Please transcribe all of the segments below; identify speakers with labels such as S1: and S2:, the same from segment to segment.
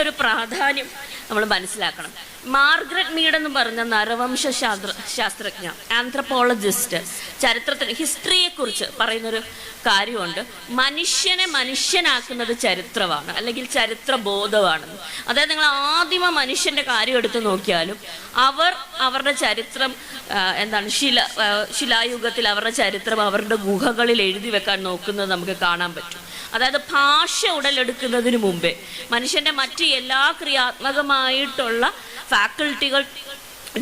S1: ഒരു പ്രാധാന്യം നമ്മൾ മനസ്സിലാക്കണം. മാർഗ്രറ്റ് മീഡ് എന്ന് പറഞ്ഞ നരവംശ ശാസ്ത്ര ശാസ്ത്രജ്ഞ ആന്ത്രപ്പോളജിസ്റ്റ് ചരിത്രത്തിന് ഹിസ്റ്ററിയെക്കുറിച്ച് പറയുന്നൊരു കാര്യമുണ്ട്. മനുഷ്യനെ മനുഷ്യനാക്കുന്നത് ചരിത്രമാണ് അല്ലെങ്കിൽ ചരിത്ര ബോധമാണെന്ന് അതായത് നിങ്ങൾ ആദിമ മനുഷ്യന്റെ കാര്യം എടുത്ത് നോക്കിയാലും അവർ അവരുടെ ചരിത്രം എന്താണ് ശില ശിലായുഗത്തിൽ അവരുടെ ചരിത്രം അവരുടെ ഗുഹകളിൽ എഴുതി വെക്കാൻ നോക്കുന്നത് നമുക്ക് കാണാൻ പറ്റും. അതായത് ഭാഷ ഉടലെടുക്കുന്നതിന് മുമ്പേ മനുഷ്യന്റെ മറ്റ് എല്ലാ ക്രിയാത്മകമായിട്ടുള്ള ഫാക്കൾട്ടികൾ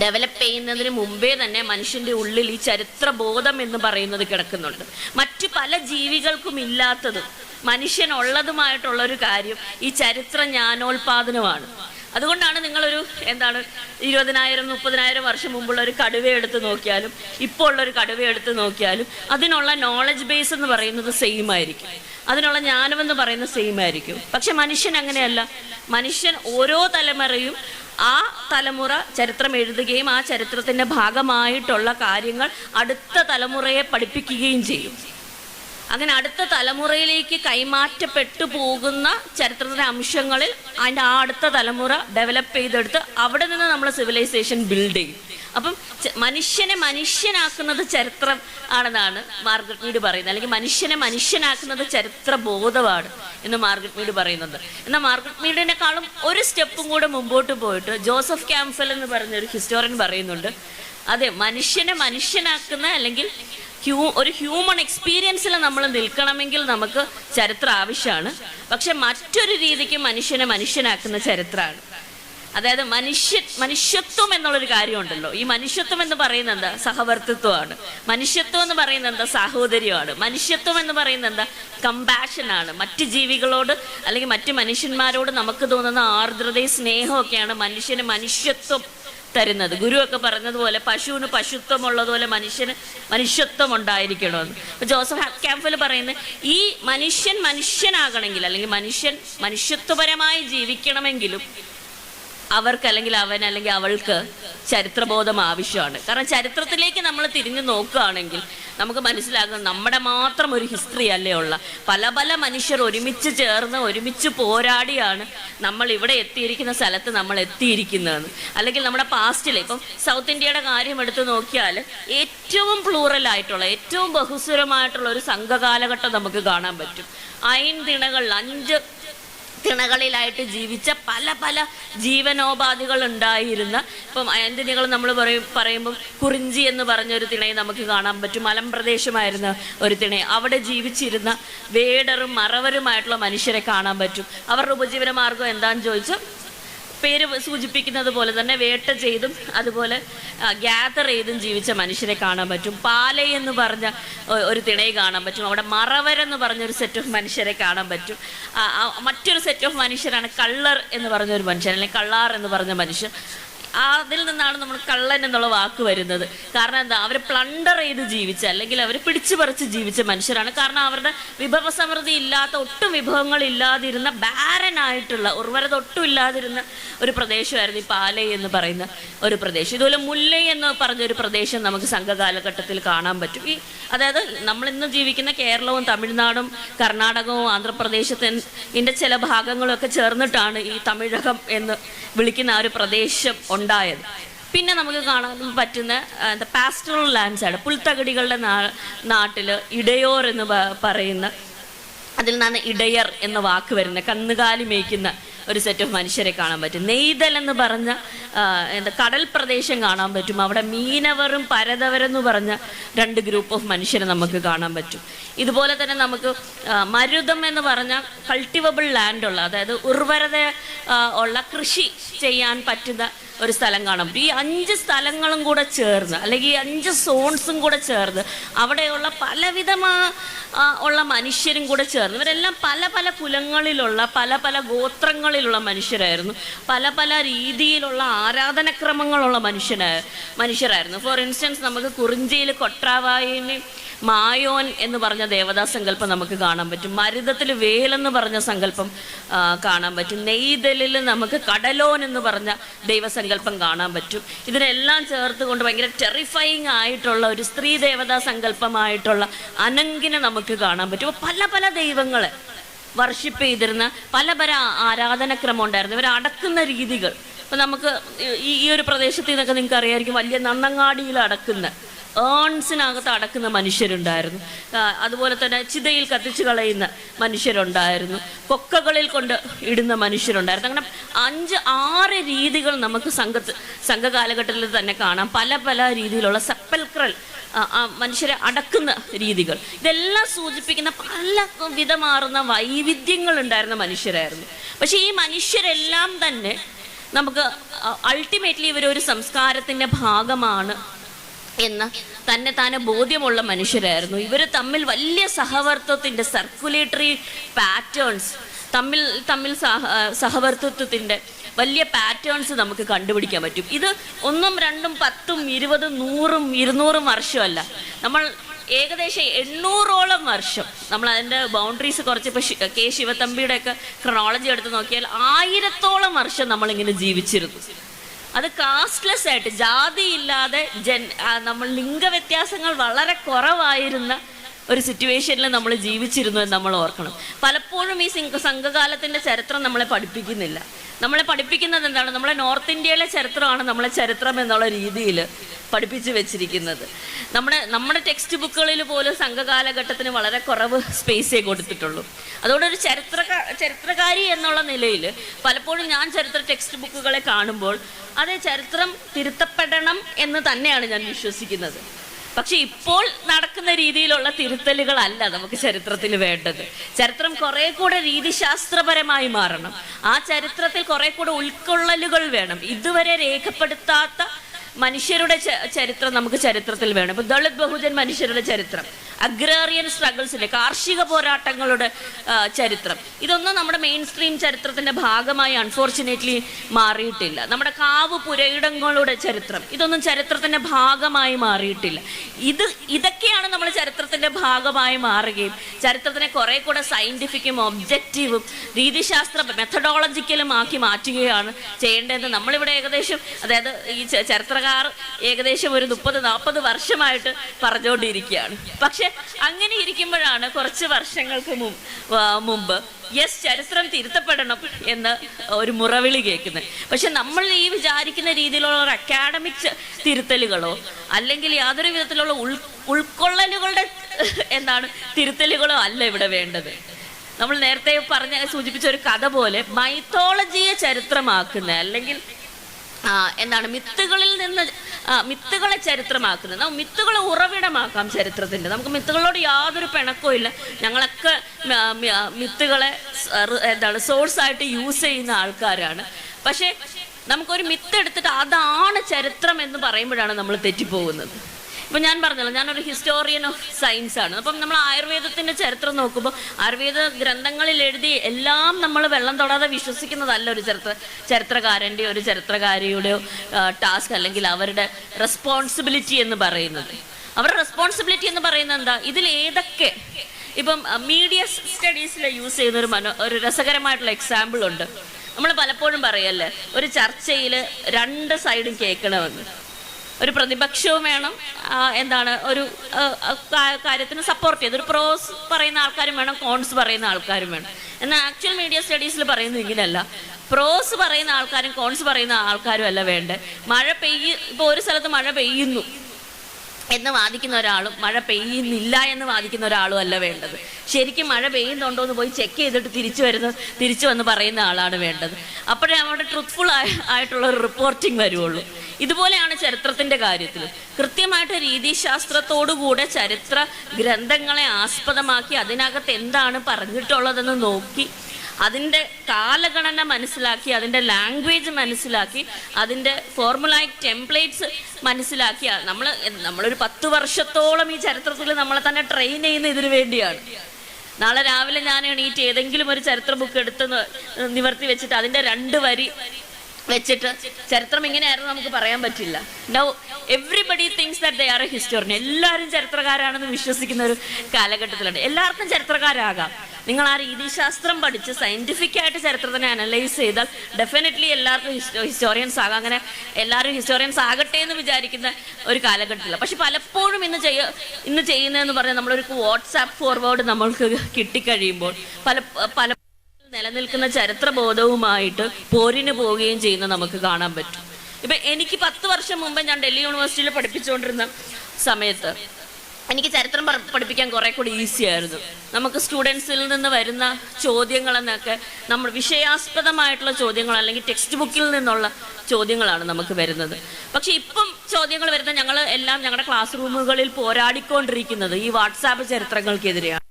S1: ഡെവലപ്പ് ചെയ്യുന്നതിന് മുമ്പേ തന്നെ മനുഷ്യന്റെ ഉള്ളിൽ ഈ ചരിത്രബോധം എന്ന് പറയുന്നത് കിടക്കുന്നുണ്ട്. മറ്റു പല ജീവികൾക്കും ഇല്ലാത്തതും മനുഷ്യനുള്ളതുമായിട്ടുള്ളൊരു കാര്യം ഈ ചരിത്ര ജ്ഞാനോൽപാദനമാണ് അതുകൊണ്ടാണ് നിങ്ങളൊരു എന്താണ് ഇരുപതിനായിരം മുപ്പതിനായിരം വർഷം മുമ്പുള്ള ഒരു കടുവ എടുത്ത് നോക്കിയാലും ഇപ്പോൾ ഉള്ള ഒരു കടുവ എടുത്ത് നോക്കിയാലും അതിനുള്ള നോളജ് ബേസ് എന്ന് പറയുന്നത് സെയിം ആയിരിക്കും. അതിനുള്ള ജ്ഞാനം എന്ന് പറയുന്നത് സെയിം ആയിരിക്കും. പക്ഷെ മനുഷ്യൻ അങ്ങനെയല്ല. മനുഷ്യൻ ഓരോ തലമുറയും ആ തലമുറ ചരിത്രം എഴുതുകയും ആ ചരിത്രത്തിന്റെ ഭാഗമായിട്ടുള്ള കാര്യങ്ങൾ അടുത്ത തലമുറയെ പഠിപ്പിക്കുകയും ചെയ്യും. അങ്ങനെ അടുത്ത തലമുറയിലേക്ക് കൈമാറ്റപ്പെട്ടു പോകുന്ന ചരിത്രത്തിലെ അംശങ്ങളിൽ അതിന്റെ ആ അടുത്ത തലമുറ ഡെവലപ്പ് ചെയ്തെടുത്ത് അവിടെ നിന്ന് നമ്മൾ സിവിലൈസേഷൻ ബിൽഡ് ചെയ്യും. അപ്പം മനുഷ്യനെ മനുഷ്യനാക്കുന്നത് ചരിത്രം ആണെന്നാണ് മാർഗറ്റ് മീഡ് പറയുന്നത്. അല്ലെങ്കിൽ മനുഷ്യനെ മനുഷ്യനാക്കുന്നത് ചരിത്ര ബോധമാണ് എന്ന് മാർഗറ്റ് മീഡ് പറയുന്നത് എന്നാൽ മാർഗറ്റ് മീഡിനെക്കാളും ഒരു സ്റ്റെപ്പും കൂടെ മുമ്പോട്ട് പോയിട്ട് ജോസഫ് ക്യാംഫൽ എന്ന് പറഞ്ഞ ഒരു ഹിസ്റ്റോറിയൻ പറയുന്നുണ്ട്. അതെ മനുഷ്യനെ മനുഷ്യനാക്കുന്ന അല്ലെങ്കിൽ ഹ്യൂ ഒരു ഹ്യൂമൺ എക്സ്പീരിയൻസിൽ നമ്മൾ നിൽക്കണമെങ്കിൽ നമുക്ക് ചരിത്രം ആവശ്യമാണ്. പക്ഷെ മറ്റൊരു രീതിക്ക് മനുഷ്യനെ മനുഷ്യനാക്കുന്ന ചരിത്രമാണ് അതായത് മനുഷ്യ മനുഷ്യത്വം എന്നുള്ളൊരു കാര്യമുണ്ടല്ലോ. ഈ മനുഷ്യത്വം എന്ന് പറയുന്നത് എന്താ? സഹവർത്തിത്വമാണ്. മനുഷ്യത്വം എന്ന് പറയുന്നത് എന്താ? സാഹോദര്യമാണ്. മനുഷ്യത്വം എന്ന് പറയുന്നത് എന്താ? കമ്പാഷനാണ് മറ്റ് ജീവികളോട് അല്ലെങ്കിൽ മറ്റ് മനുഷ്യന്മാരോട് നമുക്ക് തോന്നുന്ന ആർദ്രതയും സ്നേഹമൊക്കെയാണ് മനുഷ്യന് മനുഷ്യത്വം തരുന്നത്. ഗുരുവൊക്കെ പറഞ്ഞതുപോലെ പശുവിന് പശുത്വം ഉള്ളതുപോലെ മനുഷ്യന് മനുഷ്യത്വം ഉണ്ടായിരിക്കണമെന്ന് ഇപ്പൊ ജോസഫ് ക്യാമ്പിൽ പറയുന്നത് ഈ മനുഷ്യൻ മനുഷ്യനാകണമെങ്കിൽ അല്ലെങ്കിൽ മനുഷ്യൻ മനുഷ്യത്വപരമായി ജീവിക്കണമെങ്കിലും അവർക്ക് അല്ലെങ്കിൽ അവൻ അല്ലെങ്കിൽ അവൾക്ക് ചരിത്രബോധം ആവശ്യമാണ്. കാരണം ചരിത്രത്തിലേക്ക് നമ്മൾ തിരിഞ്ഞു നോക്കുകയാണെങ്കിൽ നമുക്ക് മനസ്സിലാകും നമ്മുടെ മാത്രം ഒരു ഹിസ്റ്ററി അല്ലേ ഉള്ള. പല പല മനുഷ്യർ ഒരുമിച്ച് ചേർന്ന് ഒരുമിച്ച് പോരാടിയാണ് നമ്മൾ ഇവിടെ എത്തിയിരിക്കുന്ന സ്ഥലത്ത് നമ്മൾ എത്തിയിരിക്കുന്നതെന്ന് അല്ലെങ്കിൽ നമ്മുടെ പാസ്റ്റിൽ ഇപ്പം സൗത്ത് ഇന്ത്യയുടെ കാര്യം എടുത്തു നോക്കിയാൽ ഏറ്റവും പ്ലൂറൽ ആയിട്ടുള്ള ഏറ്റവും ബഹുസ്വരമായിട്ടുള്ള ഒരു സംഘകാലഘട്ടം നമുക്ക് കാണാൻ പറ്റും. ഐൻ ദിനങ്ങളിൽ അഞ്ച് തിണകളിലായിട്ട് ജീവിച്ച പല പല ജീവനോപാധികൾ ഉണ്ടായിരുന്ന ഇപ്പം ആന്റണികൾ നമ്മൾ പറയും പറയുമ്പം കുറിഞ്ചി എന്ന് പറഞ്ഞൊരു തിണയെ നമുക്ക് കാണാൻ പറ്റും. മലമ്പ്രദേശമായിരുന്ന ഒരു തിണയെ. അവിടെ ജീവിച്ചിരുന്ന വേടറും മറവരുമായിട്ടുള്ള മനുഷ്യരെ കാണാൻ പറ്റും. അവരുടെ ഉപജീവന മാർഗം എന്താണെന്ന് ചോദിച്ചാൽ പേര് സൂചിപ്പിക്കുന്നത് പോലെ തന്നെ വേട്ട ചെയ്തും അതുപോലെ ഗ്യാദർ ചെയ്തും ജീവിച്ച മനുഷ്യരെ കാണാൻ പറ്റും. പാലയെന്ന് പറഞ്ഞ ഒരു തിണയെ കാണാൻ പറ്റും. അവിടെ മറവരെന്ന് പറഞ്ഞൊരു സെറ്റ് ഓഫ് മനുഷ്യരെ കാണാൻ പറ്റും. മറ്റൊരു സെറ്റ് ഓഫ് മനുഷ്യരാണ് കള്ളർ എന്ന് പറഞ്ഞ ഒരു മനുഷ്യൻ അല്ലെങ്കിൽ കള്ളാർ എന്ന് പറഞ്ഞ മനുഷ്യൻ. അതിൽ നിന്നാണ് നമ്മൾ കള്ളൻ എന്നുള്ള വാക്ക് വരുന്നത്. കാരണം എന്താ? അവർ പ്ലണ്ടർ ചെയ്ത് ജീവിച്ച അല്ലെങ്കിൽ അവർ പിടിച്ചു പറിച്ച് ജീവിച്ച മനുഷ്യരാണ്. കാരണം അവരുടെ വിഭവസമൃദ്ധി ഇല്ലാത്ത ഒട്ടും വിഭവങ്ങൾ ഇല്ലാതിരുന്ന ബാരനായിട്ടുള്ള ഉർവരത ഒട്ടും ഇല്ലാതിരുന്ന ഒരു പ്രദേശമായിരുന്നു ഈ പാലൈ എന്ന് പറയുന്ന ഒരു പ്രദേശം. ഇതുപോലെ മുല്ലൈ എന്ന് പറഞ്ഞ ഒരു പ്രദേശം നമുക്ക് സംഘകാലഘട്ടത്തിൽ കാണാൻ പറ്റും. ഈ അതായത് നമ്മൾ ഇന്ന് ജീവിക്കുന്ന കേരളവും തമിഴ്നാടും കർണാടകവും ആന്ധ്രാപ്രദേശത്തിന്റെ ചില ഭാഗങ്ങളൊക്കെ ചേർന്നിട്ടാണ് ഈ തമിഴകം എന്ന് വിളിക്കുന്ന ആ ഒരു പ്രദേശം ഉണ്ടായത്. പിന്നെ നമുക്ക് കാണാൻ പറ്റുന്ന എന്താ പാസ്റ്ററൽ ലാൻഡ്സ് ആണ്. പുൽത്തകടികളുടെ നാട്ടിൽ ഇടയോർ എന്ന് പറയുന്ന അതിൽ നിന്നാണ് ഇടയർ എന്ന വാക്ക് വരുന്നത്. കന്നുകാലി മേയ്ക്കുന്ന ഒരു സെറ്റ് ഓഫ് മനുഷ്യരെ കാണാൻ പറ്റും. നെയ്തൽ എന്ന് പറഞ്ഞ എന്താ കടൽ പ്രദേശം കാണാൻ പറ്റും. അവിടെ മീനവറും പരതവരെന്ന് പറഞ്ഞ രണ്ട് ഗ്രൂപ്പ് ഓഫ് മനുഷ്യരെ നമുക്ക് കാണാൻ പറ്റും. ഇതുപോലെ തന്നെ നമുക്ക് മരുതം എന്ന് പറഞ്ഞ കൾട്ടിവബിൾ ഉള്ള അതായത് ഉർവരത ഉള്ള കൃഷി ചെയ്യാൻ പറ്റുന്ന ഒരു സ്ഥലം കാണാം. ഈ അഞ്ച് സ്ഥലങ്ങളും കൂടെ ചേർന്ന് അല്ലെങ്കിൽ ഈ അഞ്ച് സോൺസും കൂടെ ചേർന്ന് അവിടെയുള്ള പലവിധമാ ആ, ഉള്ള മനുഷ്യരും കൂടെ ചേർന്ന്. ഇവരെല്ലാം പല പല കുലങ്ങളിലുള്ള പല പല ഗോത്രങ്ങളിലുള്ള മനുഷ്യരായിരുന്നു. പല പല രീതിയിലുള്ള ആരാധനക്രമങ്ങളുള്ള മനുഷ്യനായ മനുഷ്യരായിരുന്നു. ഫോർ ഇൻസ്റ്റൻസ് നമുക്ക് കുറിഞ്ചിയിൽ കൊട്രാവായിന് മായോൻ എന്ന് പറഞ്ഞ ദേവതാ സങ്കല്പം നമുക്ക് കാണാൻ പറ്റും. മരുതത്തിൽ വേലെന്ന് പറഞ്ഞ സങ്കല്പം കാണാൻ പറ്റും. നെയ്തലിൽ നമുക്ക് കടലോൻ എന്ന് പറഞ്ഞ ദൈവസങ്കല്പം കാണാൻ പറ്റും. ഇതിനെല്ലാം ചേർത്ത് കൊണ്ട് ഭയങ്കര ടെറിഫയിങ് ആയിട്ടുള്ള ഒരു സ്ത്രീ ദേവതാ സങ്കല്പമായിട്ടുള്ള അനങ്കിനെ നമുക്ക് കാണാൻ പറ്റും. പല പല ദൈവങ്ങളെ വർഷിപ്പ് ചെയ്തിരുന്ന പല പല ആരാധനക്രമം ഉണ്ടായിരുന്നു. ഇവർ അടക്കുന്ന രീതികൾ. ഇപ്പം നമുക്ക് ഈ ഒരു പ്രദേശത്ത് നിന്നൊക്കെ നിങ്ങൾക്ക് അറിയാമായിരിക്കും വലിയ നന്നങ്ങാടിയിൽ അടക്കുന്ന ഏൺസിനകത്ത് അടക്കുന്ന മനുഷ്യരുണ്ടായിരുന്നു. അതുപോലെ തന്നെ ചിതയിൽ കത്തിച്ചു കളയുന്ന മനുഷ്യരുണ്ടായിരുന്നു. കൊക്കകളിൽ കൊണ്ട് ഇടുന്ന മനുഷ്യരുണ്ടായിരുന്നു. അങ്ങനെ അഞ്ച് ആറ് രീതികൾ നമുക്ക് സംഘത്ത് സംഘകാലഘട്ടത്തിൽ തന്നെ കാണാം. പല പല രീതിയിലുള്ള സപ്പൽക്രൽ മനുഷ്യരെ അടക്കുന്ന രീതികൾ. ഇതെല്ലാം സൂചിപ്പിക്കുന്ന പല വിധമാറുന്ന വൈവിധ്യങ്ങൾ ഉണ്ടായിരുന്ന മനുഷ്യരായിരുന്നു. പക്ഷേ ഈ മനുഷ്യരെല്ലാം തന്നെ നമുക്ക് അൾട്ടിമേറ്റ്ലി ഇവരൊരു സംസ്കാരത്തിന്റെ ഭാഗമാണ് എന്ന് തന്നെ താനെ ബോധ്യമുള്ള മനുഷ്യരായിരുന്നു. ഇവർ തമ്മിൽ വലിയ സഹവർത്തത്തിന്റെ സർക്കുലേറ്ററി പാറ്റേൺസ് തമ്മിൽ തമ്മിൽ സഹ സഹവർത്തത്വത്തിന്റെ വലിയ പാറ്റേൺസ് നമുക്ക് കണ്ടുപിടിക്കാൻ പറ്റും. ഇത് ഒന്നും രണ്ടും പത്തും ഇരുപതും നൂറും ഇരുന്നൂറും വർഷമല്ല. നമ്മൾ ഏകദേശം എണ്ണൂറോളം വർഷം നമ്മൾ അതിന്റെ ബൗണ്ടറീസ് കുറച്ച് ഇപ്പോൾ കെ ശിവത്തമ്പിയുടെയൊക്കെ ക്രണോളജി എടുത്ത് നോക്കിയാൽ ആയിരത്തോളം വർഷം നമ്മളിങ്ങനെ ജീവിച്ചിരുന്നു. അത് കാസ്റ്റ്ലെസ് ആയിട്ട് ജാതിയില്ലാതെ ജൻ നമ്മൾ ലിംഗവ്യത്യാസങ്ങൾ വളരെ കുറവായിരുന്ന ഒരു സിറ്റുവേഷനിൽ നമ്മൾ ജീവിച്ചിരുന്നു എന്ന് നമ്മൾ ഓർക്കണം. പലപ്പോഴും ഈ സംഘകാലത്തിന്റെ ചരിത്രം നമ്മളെ പഠിപ്പിക്കുന്നില്ല. നമ്മളെ പഠിപ്പിക്കുന്നത് എന്താണ്? നമ്മളെ നോർത്ത് ഇന്ത്യയിലെ ചരിത്രമാണ് നമ്മളെ ചരിത്രം എന്നുള്ള രീതിയിൽ പഠിപ്പിച്ചു വെച്ചിരിക്കുന്നത്. നമ്മുടെ നമ്മുടെ ടെക്സ്റ്റ് ബുക്കുകളിൽ പോലും സംഘകാലഘട്ടത്തിന് വളരെ കുറവ് സ്പേസേ കൊടുത്തിട്ടുള്ളൂ. അതുകൊണ്ട് ഒരു ചരിത്ര ചരിത്രകാരി എന്നുള്ള നിലയിൽ പലപ്പോഴും ഞാൻ ചരിത്ര ടെക്സ്റ്റ് ബുക്കുകളെ കാണുമ്പോൾ അതേ ചരിത്രം തിരുത്തപ്പെടണം എന്ന് തന്നെയാണ് ഞാൻ വിശ്വസിക്കുന്നത്. പക്ഷെ ഇപ്പോൾ നടക്കുന്ന രീതിയിലുള്ള തിരുത്തലുകളല്ല നമുക്ക് ചരിത്രത്തിൽ വേണ്ടത്. ചരിത്രം കുറെ കൂടെ രീതിശാസ്ത്രപരമായി മാറണം. ആ ചരിത്രത്തിൽ കുറെ കൂടെ ഉൾക്കൊള്ളലുകൾ വേണം. ഇതുവരെ രേഖപ്പെടുത്താത്ത മനുഷ്യരുടെ ചരിത്രം നമുക്ക് ചരിത്രത്തിൽ വേണം. ഇപ്പൊ ദളിത് ബഹുജൻ മനുഷ്യരുടെ ചരിത്രം. അഗ്രേറിയൻ സ്ട്രഗിൾസിന്റെ കാർഷിക പോരാട്ടങ്ങളുടെ ചരിത്രം. ഇതൊന്നും നമ്മുടെ മെയിൻ സ്ട്രീം ചരിത്രത്തിന്റെ ഭാഗമായി അൺഫോർച്ചുനേറ്റ്ലി മാറിയിട്ടില്ല. നമ്മുടെ കാവ് പുരയിടങ്ങളുടെ ചരിത്രം ഇതൊന്നും ചരിത്രത്തിന്റെ ഭാഗമായി മാറിയിട്ടില്ല. ഇത് ഇതൊക്കെയാണ് നമ്മൾ ചരിത്രത്തിന്റെ ഭാഗമായി മാറുകയും ചരിത്രത്തിനെ കുറെ കൂടെ സയന്റിഫിക്കും ഒബ്ജക്റ്റീവും രീതിശാസ്ത്ര മെത്തഡോളജിക്കലും ആക്കി മാറ്റുകയാണ് ചെയ്യേണ്ടതെന്ന് നമ്മളിവിടെ ഏകദേശം അതായത് ഈ ച- ചരിത്രകാർ ഏകദേശം ഒരു മുപ്പത് നാൽപ്പത് വർഷമായിട്ട് പറഞ്ഞുകൊണ്ടിരിക്കുകയാണ്. പക്ഷെ അങ്ങനെ ഇരിക്കുമ്പോഴാണ് കുറച്ച് വർഷങ്ങൾക്ക് മുമ്പ് യെസ് ചരിത്രം തിരുത്തപ്പെടണം എന്ന് ഒരു മുറവിളി കേൾക്കുന്നത്. പക്ഷെ നമ്മൾ ഈ വിചാരിക്കുന്ന രീതിയിലുള്ള ഒരു അക്കാഡമിക് തിരുത്തലുകളോ അല്ലെങ്കിൽ യാതൊരു വിധത്തിലുള്ള ഉൾ ഉൾക്കൊള്ളലുകളുടെ എന്താണ് തിരുത്തലുകളോ അല്ല ഇവിടെ വേണ്ടത്. നമ്മൾ നേരത്തെ പറഞ്ഞ സൂചിപ്പിച്ച ഒരു കഥ പോലെ മൈത്തോളജിയെ ചരിത്രമാക്കുന്ന അല്ലെങ്കിൽ എന്താണ് മിത്തുകളിൽ നിന്ന് മിത്തുകളെ ചരിത്രമാക്കുന്നത്. നമുക്ക് മിത്തുകളെ ഉറവിടമാക്കാം ചരിത്രത്തിന്റെ നമുക്ക് മിത്തുകളോട് യാതൊരു പിണക്കവും ഇല്ല. ഞങ്ങളൊക്കെ മിത്തുകളെ എന്താണ് സോഴ്സായിട്ട് യൂസ് ചെയ്യുന്ന ആൾക്കാരാണ്. പക്ഷേ നമുക്കൊരു മിത്ത് എടുത്തിട്ട് അതാണ് ചരിത്രം എന്ന് പറയുമ്പോഴാണ് നമ്മൾ തെറ്റിപ്പോകുന്നത്. ഇപ്പം ഞാൻ പറഞ്ഞല്ലോ ഞാനൊരു ഹിസ്റ്റോറിയൻ ഓഫ് സയൻസ് ആണ്. അപ്പം നമ്മൾ ആയുർവേദത്തിന്റെ ചരിത്രം നോക്കുമ്പോൾ ആയുർവേദ ഗ്രന്ഥങ്ങളിൽ എഴുതി എല്ലാം നമ്മൾ വെള്ളം തൊടാതെ വിശ്വസിക്കുന്നതല്ല ഒരു ചരിത്ര ചരിത്രകാരന്റെ ഒരു ചരിത്രകാരിയുടെയോ ടാസ്ക് അല്ലെങ്കിൽ അവരുടെ റെസ്പോൺസിബിലിറ്റി എന്ന് പറയുന്നത്. അവരുടെ റെസ്പോൺസിബിലിറ്റി എന്ന് പറയുന്നത് എന്താ? ഇതിൽ ഏതൊക്കെ? ഇപ്പം മീഡിയ സ്റ്റഡീസിൽ യൂസ് ചെയ്യുന്ന ഒരു മനോ ഒരു രസകരമായിട്ടുള്ള എക്സാമ്പിൾ ഉണ്ട്. നമ്മൾ പലപ്പോഴും പറയല്ലേ ഒരു ചർച്ചയിൽ രണ്ട് സൈഡും കേൾക്കണമെന്ന്. ഒരു പ്രതിപക്ഷവും വേണം. എന്താണ് ഒരു കാര്യത്തിന് സപ്പോർട്ട് ചെയ്ത്. ഒരു പ്രോസ് പറയുന്ന ആൾക്കാരും വേണം കോൺസ് പറയുന്ന ആൾക്കാരും വേണം. എന്നാൽ ആക്ച്വൽ മീഡിയ സ്റ്റഡീസിൽ പറയുന്നത് ഇങ്ങനെയല്ല. പ്രോസ് പറയുന്ന ആൾക്കാരും കോൺസ് പറയുന്ന ആൾക്കാരും അല്ല വേണ്ടത്. മഴ പെയ്യ ഇപ്പോൾ ഒരു സ്ഥലത്ത് മഴ പെയ്യുന്നു. എന്ന് വാദിക്കുന്ന ഒരാളും മഴ പെയ്യുന്നില്ല എന്ന് വാദിക്കുന്ന ഒരാളും അല്ല വേണ്ടത്. ശരിക്കും മഴ പെയ്യുന്നുണ്ടോ എന്ന് പോയി ചെക്ക് ചെയ്തിട്ട് തിരിച്ചു വരുന്ന തിരിച്ചു വന്ന് പറയുന്ന ആളാണ് വേണ്ടത്. അപ്പോഴേ അവിടെ ട്രൂത്ത്ഫുൾ ആയിട്ടുള്ള ഒരു റിപ്പോർട്ടിംഗ് വരുള്ളൂ ഇതുപോലെയാണ് ചരിത്രത്തിന്റെ കാര്യത്തിൽ. കൃത്യമായിട്ട് രീതിശാസ്ത്രത്തോടുകൂടെ ചരിത്ര ഗ്രന്ഥങ്ങളെ ആസ്പദമാക്കി അതിനകത്ത് എന്താണ് പറഞ്ഞിട്ടുള്ളതെന്ന് നോക്കി അതിന്റെ കാലഗണന മനസ്സിലാക്കി അതിന്റെ ലാംഗ്വേജ് മനസ്സിലാക്കി അതിന്റെ ഫോർമുലായിക് ടെംപ്ലേറ്റ്സ് മനസ്സിലാക്കി. നമ്മൾ നമ്മളൊരു പത്ത് വർഷത്തോളം ഈ ചരിത്രത്തിൽ നമ്മളെ തന്നെ ട്രെയിൻ ചെയ്യുന്ന ഇതിനു വേണ്ടിയാണ്. നാളെ രാവിലെ ഞാൻ എണീറ്റ് ഏതെങ്കിലും ഒരു ചരിത്ര ബുക്ക് എടുത്ത് നിവർത്തി വെച്ചിട്ട് അതിന്റെ രണ്ട് വരി വെച്ചിട്ട് ചരിത്രം ഇങ്ങനെയായിരുന്നു നമുക്ക് പറയാൻ പറ്റില്ല. Now everybody thinks that they are a historian എല്ലാവരും ചരിത്രകാരാണെന്ന് വിശ്വസിക്കുന്ന ഒരു കാലഘട്ടത്തിലുണ്ട്. എല്ലാവർക്കും ചരിത്രകാരാകാം. നിങ്ങൾ ആ രീതിശാസ്ത്രം പഠിച്ച് സയന്റിഫിക് ആയിട്ട് ചരിത്രത്തിനെ അനലൈസ് ചെയ്താൽ ഡെഫിനറ്റ്ലി എല്ലാവർക്കും ഹിസ്റ്റോ ഹിസ്റ്റോറിയൻസ് ആകാം. അങ്ങനെ എല്ലാവരും ഹിസ്റ്റോറിയൻസ് ആകട്ടെ എന്ന് വിചാരിക്കുന്ന ഒരു കാലഘട്ടത്തില്ല പക്ഷെ പലപ്പോഴും ഇന്ന് ചെയ്യ ഇന്ന് ചെയ്യുന്നതെന്ന് പറഞ്ഞാൽ നമ്മളൊരു വാട്സാപ്പ് ഫോർവേഡ് നമ്മൾക്ക് കിട്ടിക്കഴിയുമ്പോൾ പല പല നിലനിൽക്കുന്ന ചരിത്രബോധവുമായിട്ട് പോരിന് പോവുകയും ചെയ്യുന്ന നമുക്ക് കാണാൻ പറ്റും. ഇപ്പം എനിക്ക് പത്ത് വർഷം മുമ്പ് ഞാൻ ഡൽഹി യൂണിവേഴ്സിറ്റിയിൽ പഠിപ്പിച്ചുകൊണ്ടിരുന്ന സമയത്ത് എനിക്ക് ചരിത്രം പഠിപ്പിക്കാൻ കുറെ കൂടി ഈസി ആയിരുന്നു. നമുക്ക് സ്റ്റുഡൻസിൽ നിന്ന് വരുന്ന ചോദ്യങ്ങളെന്നൊക്കെ നമ്മൾ വിഷയാസ്പദമായിട്ടുള്ള ചോദ്യങ്ങൾ അല്ലെങ്കിൽ ടെക്സ്റ്റ് ബുക്കിൽ നിന്നുള്ള ചോദ്യങ്ങളാണ് നമുക്ക് വരുന്നത്. പക്ഷെ ഇപ്പം ചോദ്യങ്ങൾ വരുന്ന ഞങ്ങൾ എല്ലാം ഞങ്ങളുടെ ക്ലാസ് റൂമുകളിൽ പോരാടിക്കൊണ്ടിരിക്കുന്നത് ഈ വാട്സാപ്പ് ചരിത്രങ്ങൾക്കെതിരെയാണ്.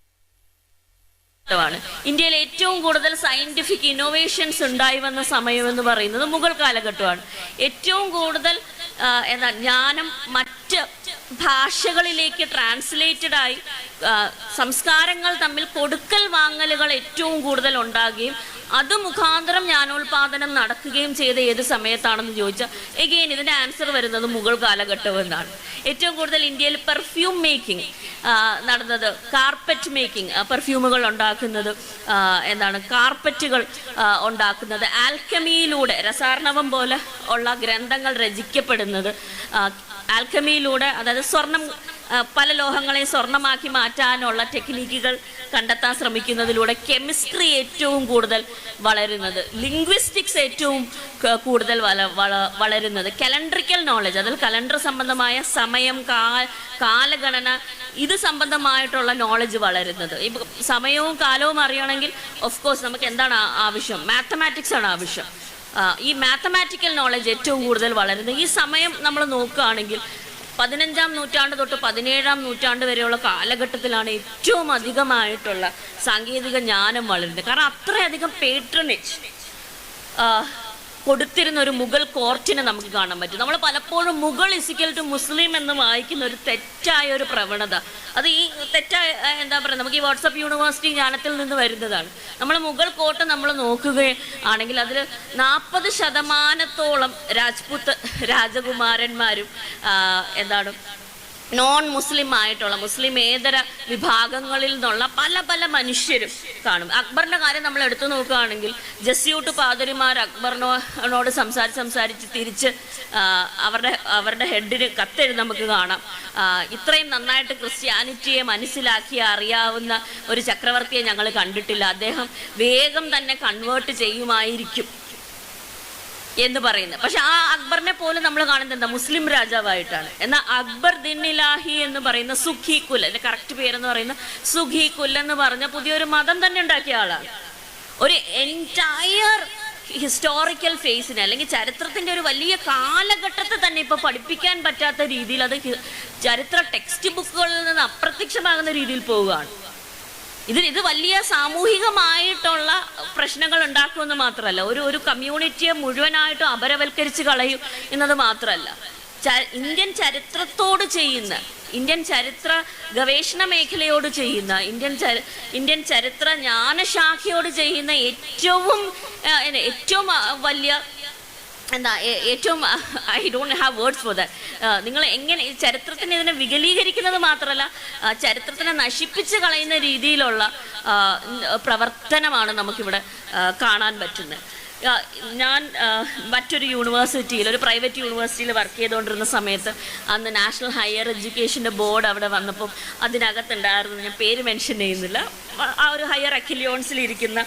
S1: ാണ് ഇന്ത്യയിൽ ഏറ്റവും കൂടുതൽ സയന്റിഫിക് ഇന്നോവേഷൻസ് ഉണ്ടായി വന്ന സമയം എന്ന് പറയുന്നത് മുഗൾ കാലഘട്ടമാണ്. ഏറ്റവും കൂടുതൽ എന്താ ജ്ഞാനം മറ്റ് ഭാഷകളിലേക്ക് ട്രാൻസ്ലേറ്റഡ് ആയി സംസ്കാരങ്ങൾ തമ്മിൽ കൊടുക്കൽ വാങ്ങലുകൾ ഏറ്റവും കൂടുതൽ ഉണ്ടാകുകയും അത് മുഖാന്തരം ജ്ഞാനോൽപാദനം നടക്കുകയും ചെയ്ത ഏത് സമയത്താണെന്ന് ചോദിച്ചാൽ എഗെയിൻ ഇതിന്റെ ആൻസർ വരുന്നത് മുഗൾ കാലഘട്ടം എന്നാണ്. ഏറ്റവും കൂടുതൽ ഇന്ത്യയിൽ പെർഫ്യൂം മേക്കിംഗ് നടന്നത് കാർപ്പറ്റ് മേക്കിംഗ് പെർഫ്യൂമുകൾ ഉണ്ടാക്കുന്നത് എന്താണ് കാർപ്പറ്റുകൾ ഉണ്ടാക്കുന്നത്. ആൽക്കമിയിലൂടെ രസാർണവം പോലെ ഉള്ള ഗ്രന്ഥങ്ങൾ രചിക്കപ്പെടുന്നത് ആൽക്കമിയിലൂടെ അതായത് സ്വർണം പല ലോഹങ്ങളെ സ്വർണമാക്കി മാറ്റാനുള്ള ടെക്നിക്കുകൾ കണ്ടെത്താൻ ശ്രമിക്കുന്നതിലൂടെ കെമിസ്ട്രി ഏറ്റവും കൂടുതൽ വളരുന്നത് ലിംഗ്വിസ്റ്റിക്സ് ഏറ്റവും കൂടുതൽ വള വള- വളരുന്നത്. കലണ്ടറിക്കൽ നോളജ് അതിൽ കലണ്ടർ സംബന്ധമായ സമയം കാലഗണന ഇത് സംബന്ധമായിട്ടുള്ള നോളജ് വളരുന്നത്. ഇപ്പം സമയവും കാലവും അറിയണമെങ്കിൽ ഓഫ് കോഴ്സ് നമുക്ക് എന്താണ് ആവശ്യം? മാത്തമാറ്റിക്സ് ആണ് ആവശ്യം. ഈ മാത്തമാറ്റിക്കൽ നോളജ് ഏറ്റവും കൂടുതൽ വളരുന്നത്. ഈ സമയം നമ്മൾ നോക്കുകയാണെങ്കിൽ പതിനഞ്ചാം നൂറ്റാണ്ട് തൊട്ട് പതിനേഴാം നൂറ്റാണ്ട് വരെയുള്ള കാലഘട്ടത്തിലാണ് ഏറ്റവും അധികമായിട്ടുള്ള സാങ്കേതിക ജ്ഞാനം വളരുന്നത്. കാരണം അത്രയധികം പേട്രണേജ് കൊടുത്തിരുന്ന ഒരു മുഗൾ കോർട്ടിനെ നമുക്ക് കാണാൻ പറ്റും. നമ്മൾ പലപ്പോഴും മുഗൾ ഇസിക്കൽ ടു മുസ്ലിം എന്ന് വായിക്കുന്ന ഒരു തെറ്റായ ഒരു പ്രവണത. അത് ഈ തെറ്റായ എന്താ പറയുക നമുക്ക് ഈ വാട്സപ്പ് യൂണിവേഴ്സിറ്റി ജ്ഞാനത്തിൽ നിന്ന് വരുന്നതാണ്. നമ്മൾ മുഗൾ കോട്ട നമ്മൾ നോക്കുകയാണെങ്കിൽ അതിൽ നാൽപ്പത് ശതമാനത്തോളം രാജ്പുത്ത് രാജകുമാരന്മാരും എന്താണ് നോൺ മുസ്ലിം ആയിട്ടുള്ള മുസ്ലിം ഏതര വിഭാഗങ്ങളിൽ നിന്നുള്ള പല പല മനുഷ്യരും കാണും. അക്ബറിന്റെ കാര്യം നമ്മൾ എടുത്തു നോക്കുകയാണെങ്കിൽ ജസ്യൂട്ട് പാതിരിമാർ അക്ബറിനോട് സംസാരിച്ച് സംസാരിച്ച് തിരിച്ച് അവരുടെ അവരുടെ ഹെഡിന് കത്തെഴുതി നമുക്ക് കാണാം. ഇത്രയും നന്നായിട്ട് ക്രിസ്ത്യാനിറ്റിയെ മനസ്സിലാക്കി അറിയാവുന്ന ഒരു ചക്രവർത്തിയെ ഞങ്ങൾ കണ്ടിട്ടില്ല. അദ്ദേഹം വേഗം തന്നെ കൺവേർട്ട് ചെയ്യുമായിരിക്കും. എന്ന് പറയുന്നത്. പക്ഷെ ആ അക്ബറിനെ പോലും നമ്മൾ കാണുന്നത് എന്താ? മുസ്ലിം രാജാവായിട്ടാണ്. എന്നാൽ അക്ബർ ദിൻ ഇലാഹി എന്ന് പറയുന്ന സുഖി കുൽ എന്റെ കറക്റ്റ് പേരെന്ന് പറയുന്ന സുഖി കുൽ എന്ന് പറഞ്ഞ പുതിയൊരു മതം തന്നെ ഉണ്ടാക്കിയ ആളാണ്. ഒരു എന്റയർ ഹിസ്റ്റോറിക്കൽ ഫേസിനെ അല്ലെങ്കിൽ ചരിത്രത്തിന്റെ ഒരു വലിയ കാലഘട്ടത്തെ തന്നെ ഇപ്പൊ പഠിപ്പിക്കാൻ പറ്റാത്ത രീതിയിൽ അത് ചരിത്ര ടെക്സ്റ്റ് ബുക്കുകളിൽ നിന്ന് അപ്രത്യക്ഷമാകുന്ന രീതിയിൽ പോവുകയാണ്. ഇത് ഇത് വലിയ സാമൂഹികമായിട്ടുള്ള പ്രശ്നങ്ങൾ ഉണ്ടാക്കുമെന്ന് മാത്രമല്ല ഒരു ഒരു കമ്മ്യൂണിറ്റിയെ മുഴുവനായിട്ടും അപരവൽക്കരിച്ച് കളയും എന്നത് മാത്രമല്ല. ഇന്ത്യൻ ചരിത്രത്തോട് ചെയ്യുന്ന ഇന്ത്യൻ ചരിത്ര ഗവേഷണ മേഖലയോട് ചെയ്യുന്ന ഇന്ത്യൻ ഇന്ത്യൻ ചരിത്ര ജ്ഞാനശാഖയോട് ചെയ്യുന്ന ഏറ്റവും ഏറ്റവും വലിയ എന്താ ഏറ്റവും I don't have words for that. നിങ്ങൾ എങ്ങനെ ചരിത്രത്തിനെ ഇതിനെ വികലീകരിക്കുന്നത് മാത്രമല്ല ചരിത്രത്തിനെ നശിപ്പിച്ച് കളയുന്ന രീതിയിലുള്ള പ്രവർത്തനമാണ് നമുക്കിവിടെ കാണാൻ പറ്റുന്നത്. ഞാൻ മറ്റൊരു യൂണിവേഴ്സിറ്റിയിൽ ഒരു പ്രൈവറ്റ് യൂണിവേഴ്സിറ്റിയിൽ വർക്ക് ചെയ്തുകൊണ്ടിരുന്ന സമയത്ത് അന്ന് നാഷണൽ ഹയർ എഡ്യൂക്കേഷന്റെ ബോർഡ് അവിടെ വന്നപ്പം അതിനകത്തുണ്ടായിരുന്നു ഞാൻ പേര് മെൻഷൻ ചെയ്യുന്നില്ല ആ ഒരു ഹയർ അഖിലിയോൺസിൽ ഇരിക്കുന്ന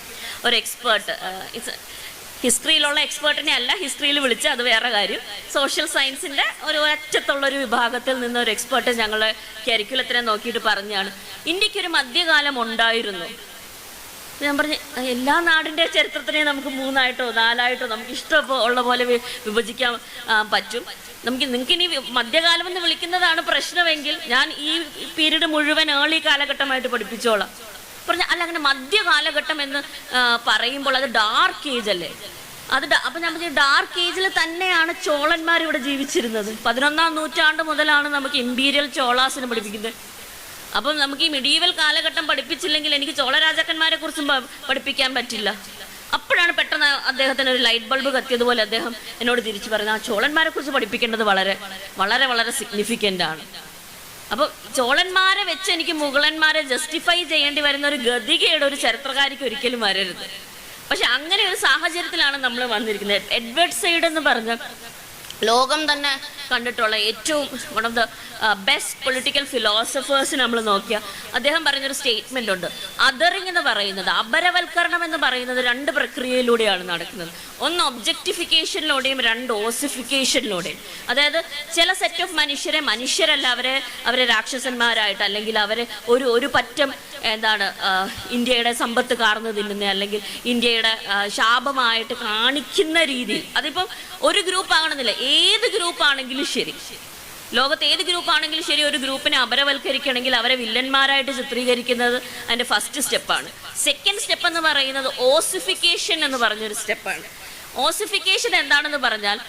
S1: ഒരു എക്സ്പേർട്ട് ഇറ്റ്സ് ഹിസ്റ്ററിയിലുള്ള എക്സ്പേർട്ടിനെ അല്ല ഹിസ്റ്ററിയിൽ വിളിച്ച് അത് വേറെ കാര്യം. സോഷ്യൽ സയൻസിന്റെ ഒരു ഒറ്റത്തുള്ളൊരു വിഭാഗത്തിൽ നിന്ന് ഒരു എക്സ്പേർട്ട് ഞങ്ങൾ കരിക്കുലത്തിനെ നോക്കിയിട്ട് പറഞ്ഞാണ്. ഇന്ത്യയ്ക്ക് ഒരു മധ്യകാലം ഉണ്ടായിരുന്നു. ഞാൻ പറഞ്ഞു എല്ലാ നാടിന്റെ ചരിത്രത്തിനെയും നമുക്ക് മൂന്നായിട്ടോ നാലായിട്ടോ നമുക്ക് ഇഷ്ടം ഉള്ള പോലെ വിഭജിക്കാൻ പറ്റും. നമുക്ക് നിങ്ങൾക്ക് ഇനി മധ്യകാലം എന്ന് വിളിക്കുന്നതാണ് പ്രശ്നമെങ്കിൽ ഞാൻ ഈ പീരീഡ് മുഴുവൻ ഏർലി കാലഘട്ടമായിട്ട് പഠിപ്പിച്ചോളാം. പറഞ്ഞ അല്ല അങ്ങനെ മധ്യകാലഘട്ടം എന്ന് പറയുമ്പോൾ അത് ഡാർക്ക് ഏജ് അല്ലേ? അത് അപ്പൊ ഞാൻ പറഞ്ഞു ഡാർക്ക് ഏജിൽ തന്നെയാണ് ചോളന്മാർ ഇവിടെ ജീവിച്ചിരുന്നത്. പതിനൊന്നാം നൂറ്റാണ്ട് മുതലാണ് നമുക്ക് ഇമ്പീരിയൽ ചോളാസിനെ പഠിപ്പിക്കുന്നത്. അപ്പം നമുക്ക് ഈ മിഡീവൽ കാലഘട്ടം പഠിപ്പിച്ചില്ലെങ്കിൽ എനിക്ക് ചോള രാജാക്കന്മാരെ കുറിച്ചും പഠിപ്പിക്കാൻ പറ്റില്ല. അപ്പോഴാണ് പെട്ടെന്ന് അദ്ദേഹത്തിന് ഒരു ലൈറ്റ് ബൾബ് കത്തിയതുപോലെ അദ്ദേഹം എന്നോട് തിരിച്ചു പറഞ്ഞു ആ ചോളന്മാരെ കുറിച്ച് പഠിപ്പിക്കേണ്ടത് വളരെ വളരെ വളരെ സിഗ്നിഫിക്കന്റ് ആണ്. അപ്പൊ ചോളന്മാരെ വെച്ച് എനിക്ക് മുഗളന്മാരെ ജസ്റ്റിഫൈ ചെയ്യേണ്ടി വരുന്ന ഒരു ഗതികയുടെ ഒരു ചരിത്രകാരിക്ക് ഒരിക്കലും വരരുത്. പക്ഷെ അങ്ങനെ ഒരു സാഹചര്യത്തിലാണ് നമ്മൾ വന്നിരിക്കുന്നത്. എഡ്വേർഡ് സൈഡ് എന്ന് പറഞ്ഞ ലോകം തന്നെ കണ്ടിട്ടുള്ള ഏറ്റവും one of the best political philosophers നമ്മൾ നോക്കിയാൽ അദ്ദേഹം പറഞ്ഞൊരു സ്റ്റേറ്റ്മെന്റ് ഉണ്ട്. അതറിങ് എന്ന് പറയുന്നത് അപരവൽക്കരണം എന്ന് പറയുന്നത് രണ്ട് പ്രക്രിയയിലൂടെയാണ് നടക്കുന്നത്. ഒന്ന് ഒബ്ജക്റ്റിഫിക്കേഷനിലൂടെയും രണ്ട് ഓസിഫിക്കേഷനിലൂടെയും അതായത് ചില സെറ്റ് ഓഫ് മനുഷ്യരെ മനുഷ്യരല്ല അവരെ അവരെ രാക്ഷസന്മാരായിട്ട് അല്ലെങ്കിൽ അവരെ ഒരു ഒരു പറ്റം എന്താണ് ഇന്ത്യയുടെ സമ്പത്ത് കാർന്നു തിന്നുന്ന അല്ലെങ്കിൽ ഇന്ത്യയുടെ ശാപമായിട്ട് കാണിക്കുന്ന രീതിയിൽ. അതിപ്പം ഒരു ഗ്രൂപ്പ് ആകണമെന്നില്ല ഏത് ഗ്രൂപ്പാണെങ്കിലും ശരി. ലോകത്ത് ഏത് ഗ്രൂപ്പാണെങ്കിലും ശരി ഒരു ഗ്രൂപ്പിനെ അപരവൽക്കരിക്കണമെങ്കിൽ അവരെ വില്ലന്മാരായിട്ട് ചിത്രീകരിക്കുന്നത് അതിന്റെ ഫസ്റ്റ് സ്റ്റെപ്പാണ് സെക്കൻഡ് സ്റ്റെപ്പ് എന്ന് പറയുന്നത് ഓസിഫിക്കേഷൻ എന്ന് പറഞ്ഞൊരു സ്റ്റെപ്പാണ് ഓസിഫിക്കേഷൻ എന്താണെന്ന് പറഞ്ഞാൽ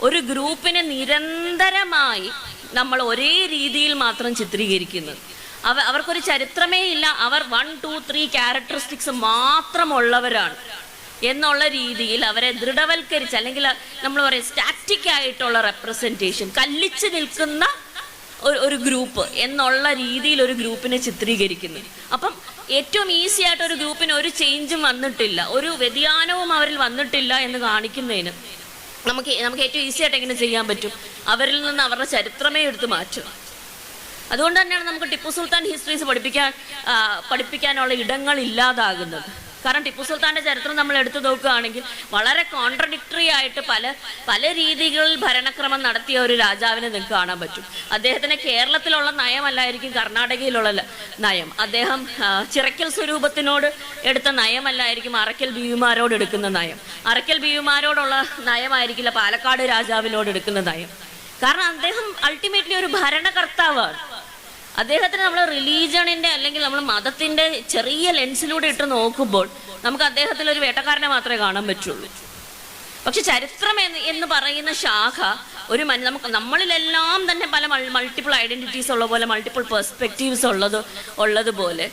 S1: ഒരു ഗ്രൂപ്പിനെ നിരന്തരമായി നമ്മൾ ഒരേ രീതിയിൽ മാത്രം ചിത്രീകരിക്കുന്നത്. അവ അവർക്കൊരു ചരിത്രമേ ഇല്ല. അവർ വൺ ടു ത്രീ ക്യാരക്ടറിസ്റ്റിക്സ് മാത്രമുള്ളവരാണ്. എന്നുള്ള രീതിയിൽ അവരെ ദൃഢവൽക്കരിച്ച് അല്ലെങ്കിൽ നമ്മൾ പറയും സ്റ്റാറ്റിക് ആയിട്ടുള്ള റെപ്രസെന്റേഷൻ കല്ലിച്ച് നിൽക്കുന്ന ഒരു ഒരു ഗ്രൂപ്പ് എന്നുള്ള രീതിയിൽ ഒരു ഗ്രൂപ്പിനെ ചിത്രീകരിക്കുന്നു. അപ്പം ഏറ്റവും ഈസി ആയിട്ട് ഒരു ഗ്രൂപ്പിന് ഒരു ചേഞ്ചും വന്നിട്ടില്ല. ഒരു വ്യതിയാനവും അവരിൽ വന്നിട്ടില്ല എന്ന് കാണിക്കുന്നതിന് നമുക്ക് നമുക്ക് ഏറ്റവും ഈസി ആയിട്ട് എങ്ങനെ ചെയ്യാൻ പറ്റും? അവരിൽ നിന്ന് അവരുടെ ചരിത്രമേ എടുത്ത് മാറ്റുക. അതുകൊണ്ട് തന്നെയാണ് നമുക്ക് ടിപ്പു സുൽത്താൻ ഹിസ്റ്ററീസ് പഠിപ്പിക്കാൻ പഠിപ്പിക്കാനുള്ള ഇടങ്ങൾ ഇല്ലാതാകുന്നത്. കാരണം ടിപ്പു സുൽത്താന്റെ ചരിത്രം നമ്മൾ എടുത്തു നോക്കുകയാണെങ്കിൽ വളരെ കോൺട്രഡിക്ടറി ആയിട്ട് പല പല രീതികളിൽ ഭരണക്രമം നടത്തിയ ഒരു രാജാവിനെ നിങ്ങൾക്ക് കാണാൻ പറ്റും. അദ്ദേഹത്തിന് കേരളത്തിലുള്ള നയമല്ലായിരിക്കും കർണാടകയിലുള്ള നയം. അദ്ദേഹം ചിറക്കൽ സ്വരൂപത്തിനോട് എടുത്ത നയമല്ലായിരിക്കും അറക്കൽ ബീവിമാരോട് എടുക്കുന്ന നയം. അറക്കൽ ബീവിമാരോടുള്ള നയമായിരിക്കില്ല പാലക്കാട് രാജാവിനോട് എടുക്കുന്ന നയം. കാരണം അദ്ദേഹം അൾട്ടിമേറ്റ്ലി ഒരു ഭരണകർത്താവാണ്. അദ്ദേഹത്തിന് നമ്മൾ റിലീജിയണിന്റെ അല്ലെങ്കിൽ നമ്മൾ മതത്തിന്റെ ചെറിയ ലെൻസിലൂടെ ഇട്ട് നോക്കുമ്പോൾ നമുക്ക് അദ്ദേഹത്തിൽ ഒരു വേട്ടക്കാരനെ മാത്രമേ കാണാൻ പറ്റുള്ളൂ. പക്ഷെ ചരിത്രം എന്ന് എന്ന് പറയുന്ന ശാഖ ഒരു മനു നമുക്ക് നമ്മളിലെല്ലാം തന്നെ പല മൾട്ടിപ്പിൾ ഐഡന്റിറ്റീസ് ഉള്ള പോലെ മൾട്ടിപ്പിൾ പെർസ്പെക്റ്റീവ്സ് ഉള്ളത് ഉള്ളതുപോലെ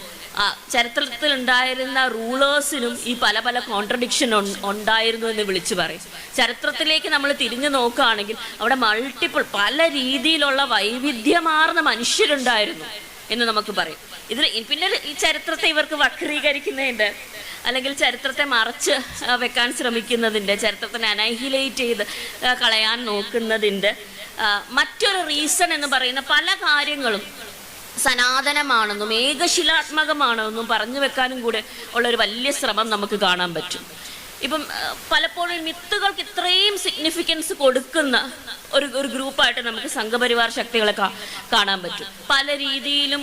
S1: ഉണ്ടായിരുന്ന റൂളേഴ്സിനും ഈ പല പല കോൺട്രഡിക്ഷൻ ഉണ്ടായിരുന്നു എന്ന് വിളിച്ചു പറയും. ചരിത്രത്തിലേക്ക് നമ്മൾ തിരിഞ്ഞു നോക്കുകയാണെങ്കിൽ അവിടെ മൾട്ടിപ്പിൾ പല രീതിയിലുള്ള വൈവിധ്യമാർന്ന മനുഷ്യരുണ്ടായിരുന്നു എന്ന് നമുക്ക് പറയും. ഇതിൽ പിന്നെ ഈ ചരിത്രത്തെ ഇവർക്ക് വക്രീകരിക്കുന്നതിന്റെ അല്ലെങ്കിൽ ചരിത്രത്തെ മറച്ച് വെക്കാൻ ശ്രമിക്കുന്നതിന്റെ ചരിത്രത്തിനെ അനൈഹിലേറ്റ് ചെയ്ത് കളയാൻ നോക്കുന്നതിന്റെ മറ്റൊരു റീസൺ എന്ന് പറയുന്ന പല കാര്യങ്ങളും സനാതനമാണെന്നും ഏകശിലാത്മകമാണെന്നും പറഞ്ഞു വെക്കാനും കൂടെ ഉള്ളൊരു വലിയ ശ്രമം നമുക്ക് കാണാൻ പറ്റും. ഇപ്പം പലപ്പോഴും മിത്തുകൾക്ക് ഇത്രയും സിഗ്നിഫിക്കൻസ് കൊടുക്കുന്ന ഒരു ഒരു ഗ്രൂപ്പായിട്ട് നമുക്ക് സംഘപരിവാർ ശക്തികളെ കാണാൻ പറ്റും. പല രീതിയിലും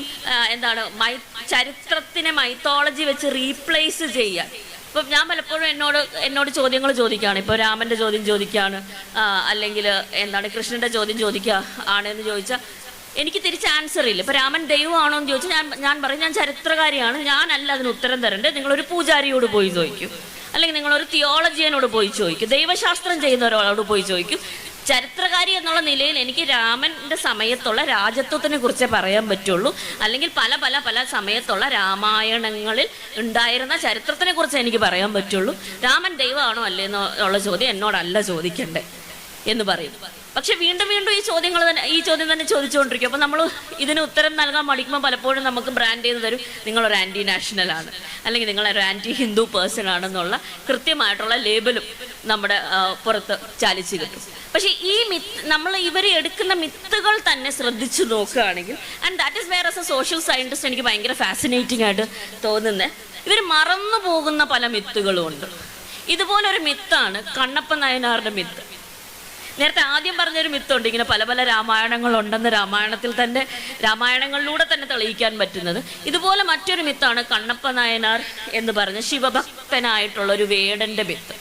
S1: എന്താണ് മൈ ചരിത്രത്തിനെ മൈത്തോളജി വെച്ച് റീപ്ലേസ് ചെയ്യാൻ. ഇപ്പം ഞാൻ പലപ്പോഴും എന്നോട് എന്നോട് ചോദ്യങ്ങൾ ചോദിക്കുകയാണ് ഇപ്പോൾ രാമന്റെ ചോദ്യം ചോദിക്കുകയാണ് അല്ലെങ്കിൽ എന്താണ് കൃഷ്ണന്റെ ചോദ്യം ചോദിക്കുക ആണെന്ന് ചോദിച്ചാൽ എനിക്ക് തിരിച്ച് ആൻസർ ഇല്ല. ഇപ്പൊ രാമൻ ദൈവമാണോ എന്ന് ചോദിച്ചാൽ ഞാൻ ഞാൻ പറയും ഞാൻ ചരിത്രകാരിയാണ്. ഞാനല്ല അതിന് ഉത്തരം തരേണ്ടത്. നിങ്ങളൊരു പൂജാരിയോട് പോയി ചോദിക്കും. അല്ലെങ്കിൽ നിങ്ങളൊരു തിയോളജിയനോട് പോയി ചോദിക്കും. ദൈവശാസ്ത്രം ചെയ്യുന്ന ഒരാളോട് പോയി ചോദിക്കും. ചരിത്രകാരി എന്നുള്ള നിലയിൽ എനിക്ക് രാമന്റെ സമയത്തുള്ള രാജത്വത്തിനെ കുറിച്ചേ പറയാൻ പറ്റുള്ളൂ. അല്ലെങ്കിൽ പല പല പല സമയത്തുള്ള രാമായണങ്ങളിൽ ഉണ്ടായിരുന്ന ചരിത്രത്തിനെ കുറിച്ച് എനിക്ക് പറയാൻ പറ്റുള്ളൂ. രാമൻ ദൈവമാണോ അല്ലേ എന്നുള്ള ചോദ്യം എന്നോടല്ല ചോദിക്കണ്ടേ എന്ന് പറയും പക്ഷെ വീണ്ടും വീണ്ടും ഈ ചോദ്യങ്ങൾ തന്നെ ഈ ചോദ്യം തന്നെ ചോദിച്ചുകൊണ്ടിരിക്കും. അപ്പോൾ നമ്മൾ ഇതിന് ഉത്തരം നൽകാൻ മടിക്കുമ്പോൾ പലപ്പോഴും നമുക്ക് ബ്രാൻഡ് ചെയ്ത് തരും നിങ്ങളൊരു ആന്റി നാഷണൽ ആണ്. അല്ലെങ്കിൽ നിങ്ങളൊരു ആന്റി ഹിന്ദു പേഴ്സൺ ആണെന്നുള്ള കൃത്യമായിട്ടുള്ള ലേബലും നമ്മുടെ പുറത്ത് ചാലിച്ച് കിട്ടും. പക്ഷെ ഈ മിത്ത് നമ്മൾ ഇവർ എടുക്കുന്ന മിത്തുകൾ തന്നെ ശ്രദ്ധിച്ചു നോക്കുകയാണെങ്കിൽ and that is where as a social scientist എനിക്ക് ഭയങ്കര ഫാസിനേറ്റിംഗ് ആയിട്ട് തോന്നുന്നത് ഇവർ മറന്നു പോകുന്ന പല മിത്തുകളും ഉണ്ട്. ഇതുപോലൊരു മിത്താണ് കണ്ണപ്പ നയനാറിന്റെ മിത്ത്. നേരത്തെ ആദ്യം പറഞ്ഞൊരു മിത്തുണ്ട്. ഇങ്ങനെ പല പല രാമായണങ്ങളുണ്ടെന്ന് രാമായണത്തിൽ തന്നെ രാമായണങ്ങളിലൂടെ തന്നെ തെളിയിക്കാൻ പറ്റുന്നത്. ഇതുപോലെ മറ്റൊരു മിത്താണ് കണ്ണപ്പ നായനാർ എന്ന് പറഞ്ഞ ശിവഭക്തനായിട്ടുള്ള ഒരു വേടന്റെ മിത്ത്.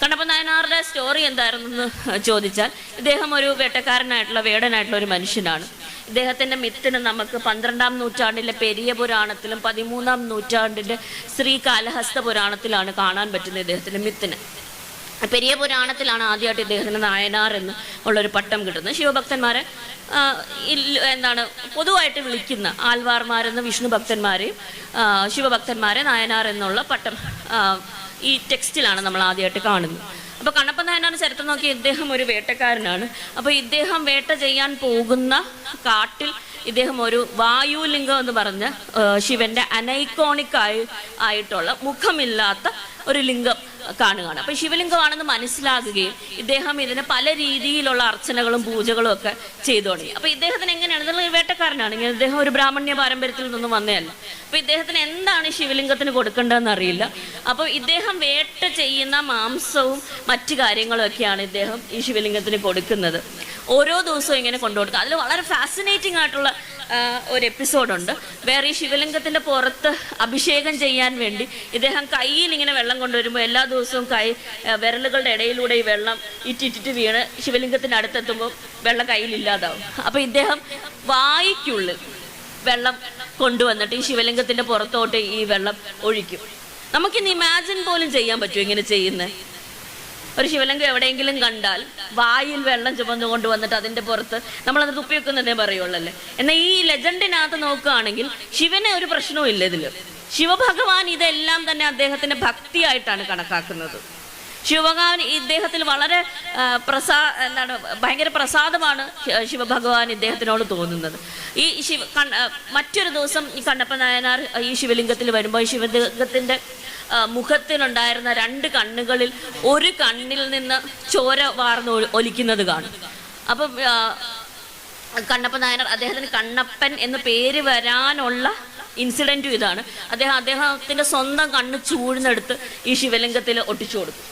S1: കണ്ണപ്പ നായനാറുടെ സ്റ്റോറി എന്തായിരുന്നു എന്ന് ചോദിച്ചാൽ ഇദ്ദേഹം ഒരു വേട്ടക്കാരനായിട്ടുള്ള വേടനായിട്ടുള്ള ഒരു മനുഷ്യനാണ്. ഇദ്ദേഹത്തിന്റെ മിത്തിന് നമുക്ക് പന്ത്രണ്ടാം നൂറ്റാണ്ടിലെ പെരിയ പുരാണത്തിലും പതിമൂന്നാം ശ്രീ ശ്രീകാലഹസ്ത പുരാണത്തിലാണ് കാണാൻ പറ്റുന്നത് ഇദ്ദേഹത്തിന്റെ മിത്തിന്. പെരിയ പുരാണത്തിലാണ് ആദ്യമായിട്ട് ഇദ്ദേഹത്തിന് നായനാർ എന്ന് ഉള്ളൊരു പട്ടം കിട്ടുന്നത്. ശിവഭക്തന്മാരെ എന്താണ് പൊതുവായിട്ട് വിളിക്കുന്ന ആൽവാർമാരെന്ന് വിഷ്ണു ഭക്തന്മാരെയും ശിവഭക്തന്മാരെ നായനാർ എന്നുള്ള പട്ടം ഈ ടെക്സ്റ്റിലാണ് നമ്മൾ ആദ്യമായിട്ട് കാണുന്നത്. അപ്പോൾ കണ്ണപ്പൻ നായനാർ ചരിത്രം നോക്കി ഇദ്ദേഹം ഒരു വേട്ടക്കാരനാണ്. അപ്പോൾ ഇദ്ദേഹം വേട്ട ചെയ്യാൻ പോകുന്ന കാട്ടിൽ ഇദ്ദേഹം ഒരു വായുലിംഗം എന്ന് പറഞ്ഞ ശിവന്റെ അനൈക്കോണിക് ആയി ആയിട്ടുള്ള മുഖമില്ലാത്ത ഒരു ലിംഗം കാണുകയാണ്. അപ്പോൾ ശിവലിംഗമാണെന്ന് മനസ്സിലാകുകയും ഇദ്ദേഹം ഇതിന് പല രീതിയിലുള്ള അർച്ചനകളും പൂജകളും ഒക്കെ ചെയ്തു തുടങ്ങി. അപ്പോൾ ഇദ്ദേഹത്തിന് എങ്ങനെയാണ്? ഇതൊരു വേട്ടക്കാരനാണ്. ഇങ്ങനെ ഇദ്ദേഹം ഒരു ബ്രാഹ്മണ്യ പാരമ്പര്യത്തിൽ നിന്നും വന്നതല്ല. അപ്പോൾ ഇദ്ദേഹത്തിന് എന്താണ് ശിവലിംഗത്തിന് കൊടുക്കേണ്ടതെന്ന് അറിയില്ല. അപ്പോൾ ഇദ്ദേഹം വേട്ട ചെയ്യുന്ന മാംസവും മറ്റു കാര്യങ്ങളും ഒക്കെയാണ് ഇദ്ദേഹം ഈ ശിവലിംഗത്തിന് കൊടുക്കുന്നത്. ഓരോ ദിവസവും ഇങ്ങനെ കൊണ്ടുകൊടുക്കുക. അതിൽ വളരെ ഫാസിനേറ്റിംഗ് ആയിട്ടുള്ള ഒരു എപ്പിസോഡുണ്ട് വേറെ ഈ ശിവലിംഗത്തിന്റെ പുറത്ത് അഭിഷേകം ചെയ്യാൻ വേണ്ടി ഇദ്ദേഹം കയ്യിൽ ഇങ്ങനെ വെള്ളം കൊണ്ടുവരുമ്പോൾ എല്ലാ ദിവസവും കൈ വിരലുകളുടെ ഇടയിലൂടെ ഈ വെള്ളം ഇറ്റിറ്റിട്ട് വീണ് ശിവലിംഗത്തിന്റെ അടുത്തെത്തുമ്പോൾ വെള്ളം കയ്യിലില്ലാതാവും അപ്പോൾ ഇദ്ദേഹം വായിക്കുള്ളിൽ വെള്ളം കൊണ്ടുവന്നിട്ട് ഈ ശിവലിംഗത്തിന്റെ പുറത്തോട്ട് ഈ വെള്ളം ഒഴിക്കും. നമുക്കിന്ന് ഇമാജിൻ പോലും ചെയ്യാൻ പറ്റുമോ ഇങ്ങനെ ചെയ്യുന്നത് ഒരു ശിവലിംഗം എവിടെയെങ്കിലും കണ്ടാൽ വായിൽ വെള്ളം ചുമന്നു കൊണ്ടുവന്നിട്ട് അതിന്റെ പുറത്ത് നമ്മൾ നമ്മളത് തുപ്പി വെക്കുന്നതേ പറയുള്ളല്ലേ? എന്നാൽ ഈ ലെജൻഡിനകത്ത് നോക്കുകയാണെങ്കിൽ ശിവന് ഒരു പ്രശ്നവും ഇല്ല ഇതിൽ ശിവഭഗവാൻ ഇതെല്ലാം തന്നെ അദ്ദേഹത്തിന്റെ ഭക്തിയായിട്ടാണ് കണക്കാക്കുന്നത്. ശിവഭഗവാൻ ഇദ്ദേഹത്തിൽ വളരെ പ്രസാ എന്താണ് ഭയങ്കര പ്രസാദമാണ് ശിവഭഗവാൻ ഇദ്ദേഹത്തിനോട് തോന്നുന്നത്. ഈ ശിവ മറ്റൊരു ദിവസം ഈ കണ്ണപ്പ നായനാർ ഈ ശിവലിംഗത്തിൽ വരുമ്പോൾ ആ, മുഖത്തിനുണ്ടായിരുന്ന രണ്ട് കണ്ണുകളിൽ ഒരു കണ്ണിൽ നിന്ന് ചോര വാർന്ന് ഒലിക്കുന്നത് കാണും. അപ്പം കണ്ണപ്പൻ നായനാർ അദ്ദേഹത്തിന് കണ്ണപ്പൻ എന്ന് പേര് വരാനുള്ള ഇൻസിഡന്റും ഇതാണ്. അദ്ദേഹം അദ്ദേഹത്തിന്റെ സ്വന്തം കണ്ണ് ചൂഴ്ന്നെടുത്ത് ഈ ശിവലിംഗത്തിൽ ഒട്ടിച്ചു കൊടുക്കും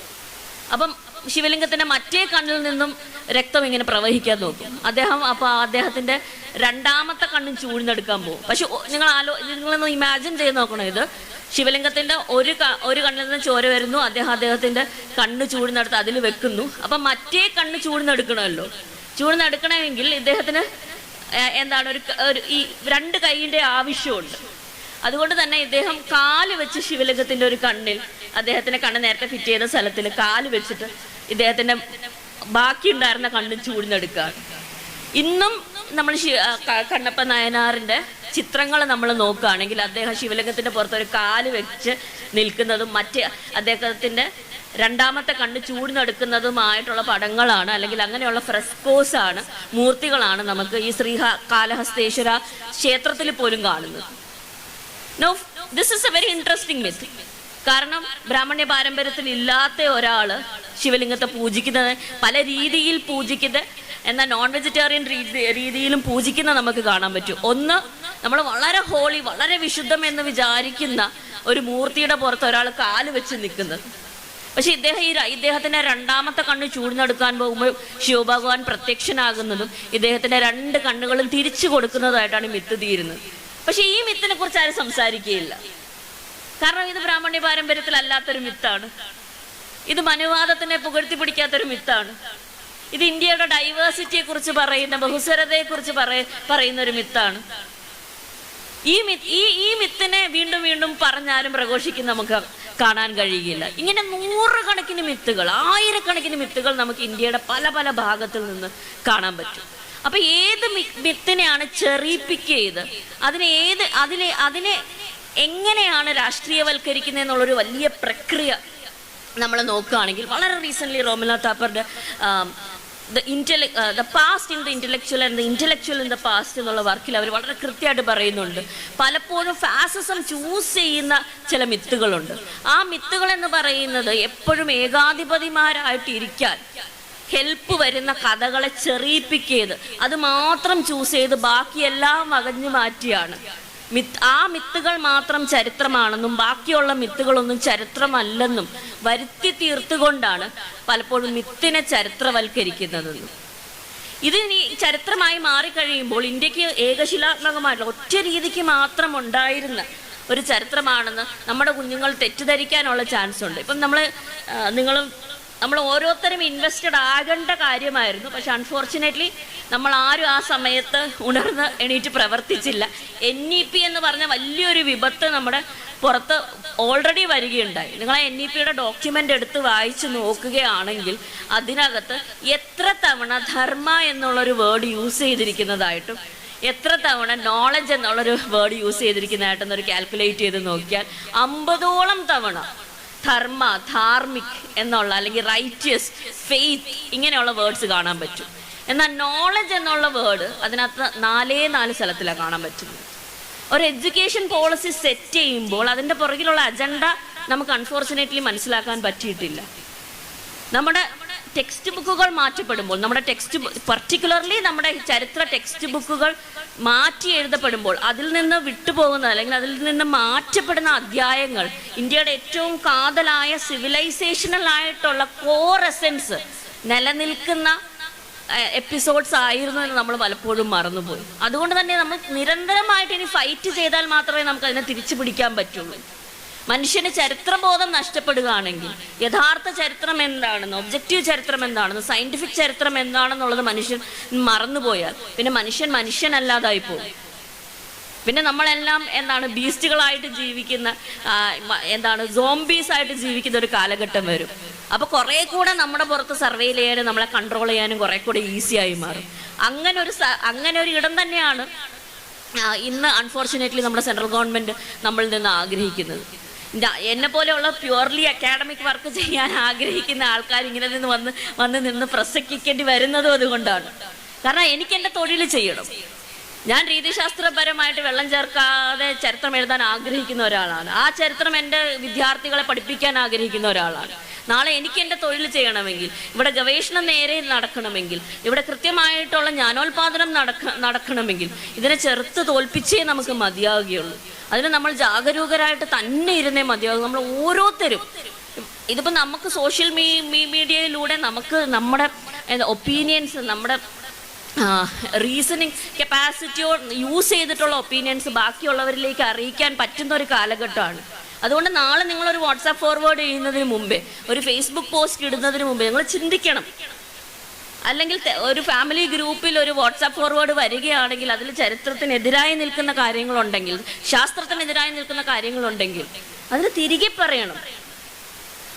S1: അപ്പം ശിവലിംഗത്തിന്റെ മറ്റേ കണ്ണിൽ നിന്നും രക്തം ഇങ്ങനെ പ്രവഹിക്കാൻ നോക്കും. അദ്ദേഹം അപ്പൊ അദ്ദേഹത്തിന്റെ രണ്ടാമത്തെ കണ്ണും ചൂഴ്ന്നെടുക്കാൻ പോകും. പക്ഷെ നിങ്ങൾ ആലോ നിങ്ങളൊന്ന് ഇമാജിൻ ചെയ്ത് നോക്കണം ഇത്. ശിവലിംഗത്തിന്റെ ഒരു ഒരു കണ്ണിൽ നിന്ന് ചോര വരുന്നു. അദ്ദേഹം അദ്ദേഹത്തിന്റെ കണ്ണ് ചൂഴ്ന്നെടുത്ത് അതിൽ വെക്കുന്നു. അപ്പൊ മറ്റേ കണ്ണ് ചൂഴ്ന്നെടുക്കണമല്ലോ. ചൂഴ്ന്നെടുക്കണമെങ്കിൽ ഇദ്ദേഹത്തിന് എന്താണ് ഒരു ഒരു ഈ രണ്ട് കൈയിന്റെ ആവശ്യമുണ്ട്. അതുകൊണ്ട് തന്നെ ഇദ്ദേഹം കാൽ വെച്ച് ശിവലിംഗത്തിന്റെ ഒരു കണ്ണിൽ അദ്ദേഹത്തിന്റെ കണ്ണ് നേരത്തെ ഫിറ്റ് ചെയ്ത സ്ഥലത്തിൽ കാൽ വെച്ചിട്ട് ഇദ്ദേഹത്തിന്റെ ബാക്കിയുണ്ടായിരുന്ന കണ്ണ് ചൂടിനെടുക്കുകയാണ് ഇന്നും നമ്മൾ കണ്ണപ്പ നായനാറിന്റെ ചിത്രങ്ങൾ നമ്മൾ നോക്കുകയാണെങ്കിൽ അദ്ദേഹം ശിവലിംഗത്തിന്റെ പുറത്ത് ഒരു കാൽ വെച്ച് നിൽക്കുന്നതും മറ്റ് അദ്ദേഹത്തിന്റെ രണ്ടാമത്തെ കണ്ണ് ചൂടിനെടുക്കുന്നതുമായിട്ടുള്ള പടങ്ങളാണ്. അല്ലെങ്കിൽ അങ്ങനെയുള്ള ഫ്രെസ്കോസ് ആണ് മൂർത്തികളാണ് നമുക്ക് ഈ ശ്രീഹ കാലഹസ്തേശ്വര ക്ഷേത്രത്തിൽ പോലും കാണുന്നത്. No this is a very interesting myth കാരണം ബ്രാഹ്മണ്യ പാരമ്പര്യത്തിൽ ഇല്ലാത്ത ഒരാൾ ശിവലിംഗത്തെ പൂജിക്കുന്നത് പല രീതിയിൽ പൂജിക്കുന്നത് എന്നാൽ നോൺ വെജിറ്റേറിയൻ രീതിയിലും പൂജിക്കുന്ന നമുക്ക് കാണാൻ പറ്റും. ഒന്ന് നമ്മൾ വളരെ ഹോളി വളരെ വിശുദ്ധം എന്ന് വിചാരിക്കുന്ന ഒരു മൂർത്തിയുടെ പുറത്ത് ഒരാൾ കാൽ വെച്ച് നിൽക്കുന്നത്. പക്ഷെ ഇദ്ദേഹം ഈ ഇദ്ദേഹത്തിന്റെ രണ്ടാമത്തെ കണ്ണ് ചൂടിനെടുക്കാൻ പോകുമ്പോൾ ശിവഭഗവാൻ പ്രത്യക്ഷനാകുന്നതും ഇദ്ദേഹത്തിന്റെ രണ്ട് കണ്ണുകളും തിരിച്ചു കൊടുക്കുന്നതായിട്ടാണ് മിത്ത് തീരുന്നത്. പക്ഷെ ഈ മിത്തിനെ കുറിച്ച് ആരും സംസാരിക്കുകയില്ല. കാരണം ഇത് ബ്രാഹ്മണ്യ പാരമ്പര്യത്തിൽ അല്ലാത്തൊരു മിത്താണ് ഇത് മനുവാദത്തിനെ പുകഴ്ത്തി പിടിക്കാത്തൊരു മിത്താണ് ഇത് ഇന്ത്യയുടെ ഡൈവേഴ്സിറ്റിയെ കുറിച്ച് പറയുന്ന ബഹുസ്വരതയെ കുറിച്ച് പറയുന്ന ഒരു മിത്താണ് ഈ മിത്ത് ഈ ഈ മിത്തിനെ വീണ്ടും വീണ്ടും പറഞ്ഞാലും പ്രഘോഷിക്കും നമുക്ക് കാണാൻ കഴിയുകയില്ല ഇങ്ങനെ നൂറുകണക്കിന് മിത്തുകൾ ആയിരക്കണക്കിന് മിത്തുകൾ നമുക്ക് ഇന്ത്യയുടെ പല പല ഭാഗത്തിൽ നിന്ന് കാണാൻ പറ്റും. അപ്പൊ ഏത് മിത്തിനെയാണ് ചെറിയിപ്പിക്ക് ചെയ്ത് അതിനെ ഏത് അതിനെ അതിനെ എങ്ങനെയാണ് രാഷ്ട്രീയവൽക്കരിക്കുന്നത് എന്നുള്ളൊരു വലിയ പ്രക്രിയ നമ്മൾ നോക്കുകയാണെങ്കിൽ വളരെ റീസെന്റ്ലി റോമില താപ്പറുടെ the ഇന്റലെ the past in the intellectual and the intellectual in the past എന്നുള്ള വർക്കിൽ അവർ വളരെ കൃത്യമായിട്ട് പറയുന്നുണ്ട്. പലപ്പോഴും ഫാസിസം ചൂസ് ചെയ്യുന്ന ചില മിത്തുകളുണ്ട്. ആ മിത്തുകൾ എന്ന് പറയുന്നത് എപ്പോഴും ഏകാധിപതിമാരായിട്ടിരിക്കാൻ ഹെൽപ്പ് വരുന്ന കഥകളെ ചെറിയിപ്പിക്കരുത്. അത് മാത്രം ചൂസ് ചെയ്ത് ബാക്കിയെല്ലാം അകഞ്ഞു മാറ്റിയാണ്. മിത്ത് ആ മിത്തുകൾ മാത്രം ചരിത്രമാണെന്നും ബാക്കിയുള്ള മിത്തുകളൊന്നും ചരിത്രമല്ലെന്നും വരുത്തി തീർത്തുകൊണ്ടാണ് പലപ്പോഴും മിത്തിനെ ചരിത്രവൽക്കരിക്കുന്നതെന്നും. ഇത് ഇനി ചരിത്രമായി മാറിക്കഴിയുമ്പോൾ ഇന്ത്യയ്ക്ക് ഏകശിലാത്മകമായിട്ടുള്ള ഒറ്റ രീതിക്ക് മാത്രം ഉണ്ടായിരുന്ന ഒരു ചരിത്രമാണെന്ന് നമ്മുടെ കുഞ്ഞുങ്ങൾ തെറ്റിദ്ധരിക്കാനുള്ള ചാൻസ് ഉണ്ട് ഇപ്പം നമ്മൾ നിങ്ങളും നമ്മൾ ഓരോരുത്തരും ഇൻവെസ്റ്റഡ് ആകേണ്ട കാര്യമായിരുന്നു. പക്ഷെ അൺഫോർച്ചുനേറ്റ്ലി നമ്മൾ ആരും ആ സമയത്ത് ഉണർന്ന് എണീറ്റ് പ്രവർത്തിച്ചില്ല. എൻ ഇ പി എന്ന് പറഞ്ഞ വലിയൊരു വിപത്ത് നമ്മുടെ പുറത്ത് ഓൾറെഡി വരികയുണ്ടായി. നിങ്ങൾ ആ എൻ ഇ പിയുടെ ഡോക്യുമെന്റ് എടുത്ത് വായിച്ച് നോക്കുകയാണെങ്കിൽ അതിനകത്ത് എത്ര തവണ ധർമ്മ എന്നുള്ളൊരു വേർഡ് യൂസ് ചെയ്തിരിക്കുന്നതായിട്ടും എത്ര തവണ നോളജ് എന്നുള്ളൊരു വേർഡ് യൂസ് ചെയ്തിരിക്കുന്നതായിട്ടൊന്നൊരു കാൽക്കുലേറ്റ് ചെയ്ത് നോക്കിയാൽ അമ്പതോളം തവണ ധർമ്മ ധാർമ്മിക് എന്നുള്ള അല്ലെങ്കിൽ റൈറ്റിയസ് ഫെയ്ത്ത് ഇങ്ങനെയുള്ള വേർഡ്സ് കാണാൻ പറ്റും. എന്നാൽ നോളജ് എന്നുള്ള വേർഡ് അതിനകത്ത് നാലേ നാല് സ്ഥലത്തിലാണ് കാണാൻ പറ്റുന്നത്. ഒരു എഡ്യൂക്കേഷൻ പോളിസി സെറ്റ് ചെയ്യുമ്പോൾ അതിന്റെ പുറകിലുള്ള അജണ്ട നമുക്ക് അൺഫോർച്ചുനേറ്റ്ലി മനസ്സിലാക്കാൻ പറ്റിയിട്ടില്ല. നമ്മുടെ ടെക്സ്റ്റ് ബുക്കുകൾ മാറ്റപ്പെടുമ്പോൾ നമ്മുടെ ടെക്സ്റ്റ് പർട്ടിക്കുലർലി നമ്മുടെ ചരിത്ര ടെക്സ്റ്റ് ബുക്കുകൾ മാറ്റി എഴുതപ്പെടുമ്പോൾ അതിൽ നിന്ന് വിട്ടുപോകുന്ന അല്ലെങ്കിൽ അതിൽ നിന്ന് മാറ്റപ്പെടുന്ന അധ്യായങ്ങൾ ഇന്ത്യയുടെ ഏറ്റവും കാതലായ സിവിലൈസേഷണൽ ആയിട്ടുള്ള കോർ എസെൻസ് നിലനിൽക്കുന്ന എപ്പിസോഡ്സ് ആയിരുന്നു എന്ന് നമ്മൾ പലപ്പോഴും മറന്നുപോയി. അതുകൊണ്ട് തന്നെ നമ്മൾ നിരന്തരമായിട്ട് ഇനി ഫൈറ്റ് ചെയ്താൽ മാത്രമേ നമുക്ക് അതിനെ തിരിച്ചു പിടിക്കാൻ പറ്റുള്ളൂ. മനുഷ്യന് ചരിത്രബോധം നഷ്ടപ്പെടുകയാണെങ്കിൽ യഥാർത്ഥ ചരിത്രം എന്താണെന്ന് ഒബ്ജക്റ്റീവ് ചരിത്രം എന്താണെന്ന് സയന്റിഫിക് ചരിത്രം എന്താണെന്നുള്ളത് മനുഷ്യൻ മറന്നുപോയാൽ പിന്നെ മനുഷ്യൻ മനുഷ്യനല്ലാതായി പോകും. പിന്നെ നമ്മളെല്ലാം എന്താണ് ബീസ്റ്റുകളായിട്ട് ജീവിക്കുന്ന എന്താണ് സോംബീസ് ആയിട്ട് ജീവിക്കുന്ന ഒരു കാലഘട്ടം വരും. അപ്പൊ കുറെ കൂടെ നമ്മുടെ പുറത്ത് സർവൈൽ ചെയ്യാനും നമ്മളെ കൺട്രോൾ ചെയ്യാനും കുറെ കൂടെ ഈസി ആയി മാറും. അങ്ങനെ ഒരു അങ്ങനെ ഒരു ഇടം തന്നെയാണ് ഇന്ന് അൺഫോർച്ചുനേറ്റ്ലി നമ്മുടെ സെൻട്രൽ ഗവൺമെന്റ് നമ്മളിൽ നിന്ന് ആഗ്രഹിക്കുന്നത്. എന്നെ പോലെയുള്ള പ്യുവർലി അക്കാഡമിക് വർക്ക് ചെയ്യാൻ ആഗ്രഹിക്കുന്ന ആൾക്കാർ ഇങ്ങനെ നിന്ന് വന്ന് വന്ന് നിന്ന് പ്രസംഗിക്കേണ്ടി വരുന്നതും അതുകൊണ്ടാണ്. കാരണം എനിക്ക് എന്റെ തൊഴിൽ ചെയ്യണം. ഞാൻ രീതിശാസ്ത്രപരമായിട്ട് വെള്ളം ചേർക്കാതെ ചരിത്രം എഴുതാൻ ആഗ്രഹിക്കുന്ന ഒരാളാണ്. ആ ചരിത്രം എന്റെ വിദ്യാർത്ഥികളെ പഠിപ്പിക്കാൻ ആഗ്രഹിക്കുന്ന ഒരാളാണ്. നാളെ എനിക്ക് എന്റെ തൊഴിൽ ചെയ്യണമെങ്കിൽ ഇവിടെ ഗവേഷണം നേരെ നടക്കണമെങ്കിൽ ഇവിടെ കൃത്യമായിട്ടുള്ള ജ്ഞാനോൽപാദനം നടക്ക നടക്കണമെങ്കിൽ ഇതിനെ ചെറുത്ത് തോൽപ്പിച്ചേ നമുക്ക് മതിയാവുകയുള്ളൂ. അതിന് നമ്മൾ ജാഗരൂകരായിട്ട് തന്നെ ഇരുന്നേ മതിയാകും നമ്മൾ ഓരോരുത്തരും. ഇതിപ്പോൾ നമുക്ക് സോഷ്യൽ മീ മീഡിയയിലൂടെ നമുക്ക് നമ്മുടെ ഒപ്പീനിയൻസ് നമ്മുടെ റീസണിങ് കപ്പാസിറ്റിയോ യൂസ് ചെയ്തിട്ടുള്ള ഒപ്പീനിയൻസ് ബാക്കിയുള്ളവരിലേക്ക് അറിയിക്കാൻ പറ്റുന്ന ഒരു കാലഘട്ടമാണ്. അതുകൊണ്ട് നാളെ നിങ്ങളൊരു വാട്സാപ്പ് ഫോർവേഡ് ചെയ്യുന്നതിന് മുമ്പേ ഒരു ഫേസ്ബുക്ക് പോസ്റ്റ് ഇടുന്നതിന് മുമ്പേ നിങ്ങൾ ചിന്തിക്കണം. അല്ലെങ്കിൽ ഒരു ഫാമിലി ഗ്രൂപ്പിൽ ഒരു വാട്സാപ്പ് ഫോർവേഡ് വരികയാണെങ്കിൽ അതിൽ ചരിത്രത്തിനെതിരായി നിൽക്കുന്ന കാര്യങ്ങളുണ്ടെങ്കിൽ ശാസ്ത്രത്തിനെതിരായി നിൽക്കുന്ന കാര്യങ്ങളുണ്ടെങ്കിൽ അതിന് തിരികെ പറയണം.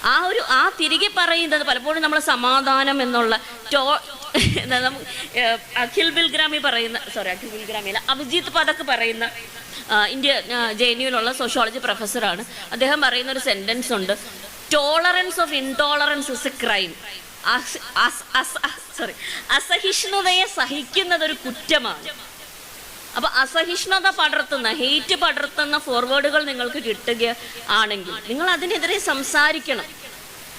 S1: ആ ഒരു ആ തിരികെ പറയുന്നത് പലപ്പോഴും നമ്മൾ സമാധാനം എന്നുള്ള ടോ അഖിൽ ബിൽഗ്രാമി പറയുന്ന സോറി അഖിൽ ബിൽഗ്രാമി അല്ല അഭിജിത്ത് പതക്ക് പറയുന്ന ഇന്ത്യ ജെ എൻ യുവിലുള്ള സോഷ്യോളജി പ്രൊഫസറാണ് അദ്ദേഹം പറയുന്ന ഒരു സെന്റൻസ് ഉണ്ട് tolerance of intolerance is a crime sorry അസഹിഷ്ണുതയെ സഹിക്കുന്നത് ഒരു കുറ്റമാണ്. അപ്പൊ അസഹിഷ്ണുത പടർത്തുന്ന ഹെയ്റ്റ് പടർത്തുന്ന ഫോർവേഡുകൾ നിങ്ങൾക്ക് കിട്ടുക ആണെങ്കിൽ നിങ്ങൾ അതിനെതിരെ സംസാരിക്കണം.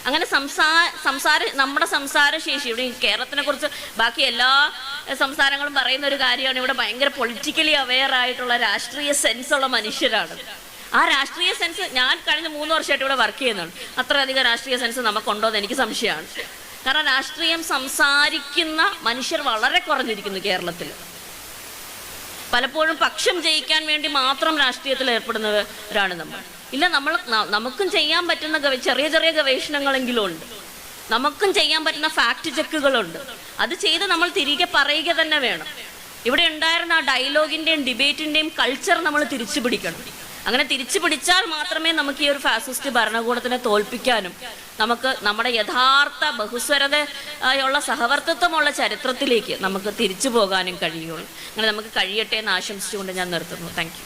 S1: അങ്ങനെ സംസാ സംസാര നമ്മുടെ സംസാര ശേഷി ഇവിടെ കേരളത്തിനെ കുറിച്ച് ബാക്കി എല്ലാ സംസ്ഥാനങ്ങളും പറയുന്ന ഒരു കാര്യമാണ്. ഇവിടെ ഭയങ്കര പൊളിറ്റിക്കലി അവെയർ ആയിട്ടുള്ള രാഷ്ട്രീയ സെൻസ് ഉള്ള മനുഷ്യരാണ്. ആ രാഷ്ട്രീയ സെൻസ് ഞാൻ കഴിഞ്ഞ മൂന്ന് വർഷമായിട്ട് ഇവിടെ വർക്ക് ചെയ്യുന്നുണ്ട്. അത്രയധികം രാഷ്ട്രീയ സെൻസ് നമുക്കുണ്ടോ എന്ന് എനിക്ക് സംശയമാണ്. കാരണം രാഷ്ട്രീയം സംസാരിക്കുന്ന മനുഷ്യർ വളരെ കുറഞ്ഞിരിക്കുന്നു കേരളത്തിൽ. പലപ്പോഴും പക്ഷം ജയിക്കാൻ വേണ്ടി മാത്രം രാഷ്ട്രീയത്തിൽ ഏർപ്പെടുന്നവരാണ് നമ്മൾ. ഇല്ല നമ്മൾ നമുക്കും ചെയ്യാൻ പറ്റുന്ന ചെറിയ ചെറിയ ഗവേഷണങ്ങളെങ്കിലും ഉണ്ട് നമുക്കും ചെയ്യാൻ പറ്റുന്ന ഫാക്ട് ചെക്കുകളുണ്ട് അത് ചെയ്ത് നമ്മൾ തിരികെ പറയുക തന്നെ വേണം. ഇവിടെ ഉണ്ടായിരുന്ന ആ ഡയലോഗിന്റെയും ഡിബേറ്റിന്റെയും കൾച്ചർ നമ്മൾ തിരിച്ചു പിടിക്കണം അങ്ങനെ തിരിച്ചു പിടിച്ചാൽ മാത്രമേ നമുക്ക് ഈ ഒരു ഫാസിസ്റ്റ് ഭരണകൂടത്തിനെ തോൽപ്പിക്കാനും നമുക്ക് നമ്മുടെ യഥാർത്ഥ ബഹുസ്വരത ഉള്ള സഹവർത്തിത്വമുള്ള ചരിത്രത്തിലേക്ക് നമുക്ക് തിരിച്ചു പോകാനും കഴിയുള്ളൂ. അങ്ങനെ നമുക്ക് കഴിയട്ടെ എന്ന് ആശംസിച്ചുകൊണ്ട് ഞാൻ നിർത്തുന്നു. താങ്ക്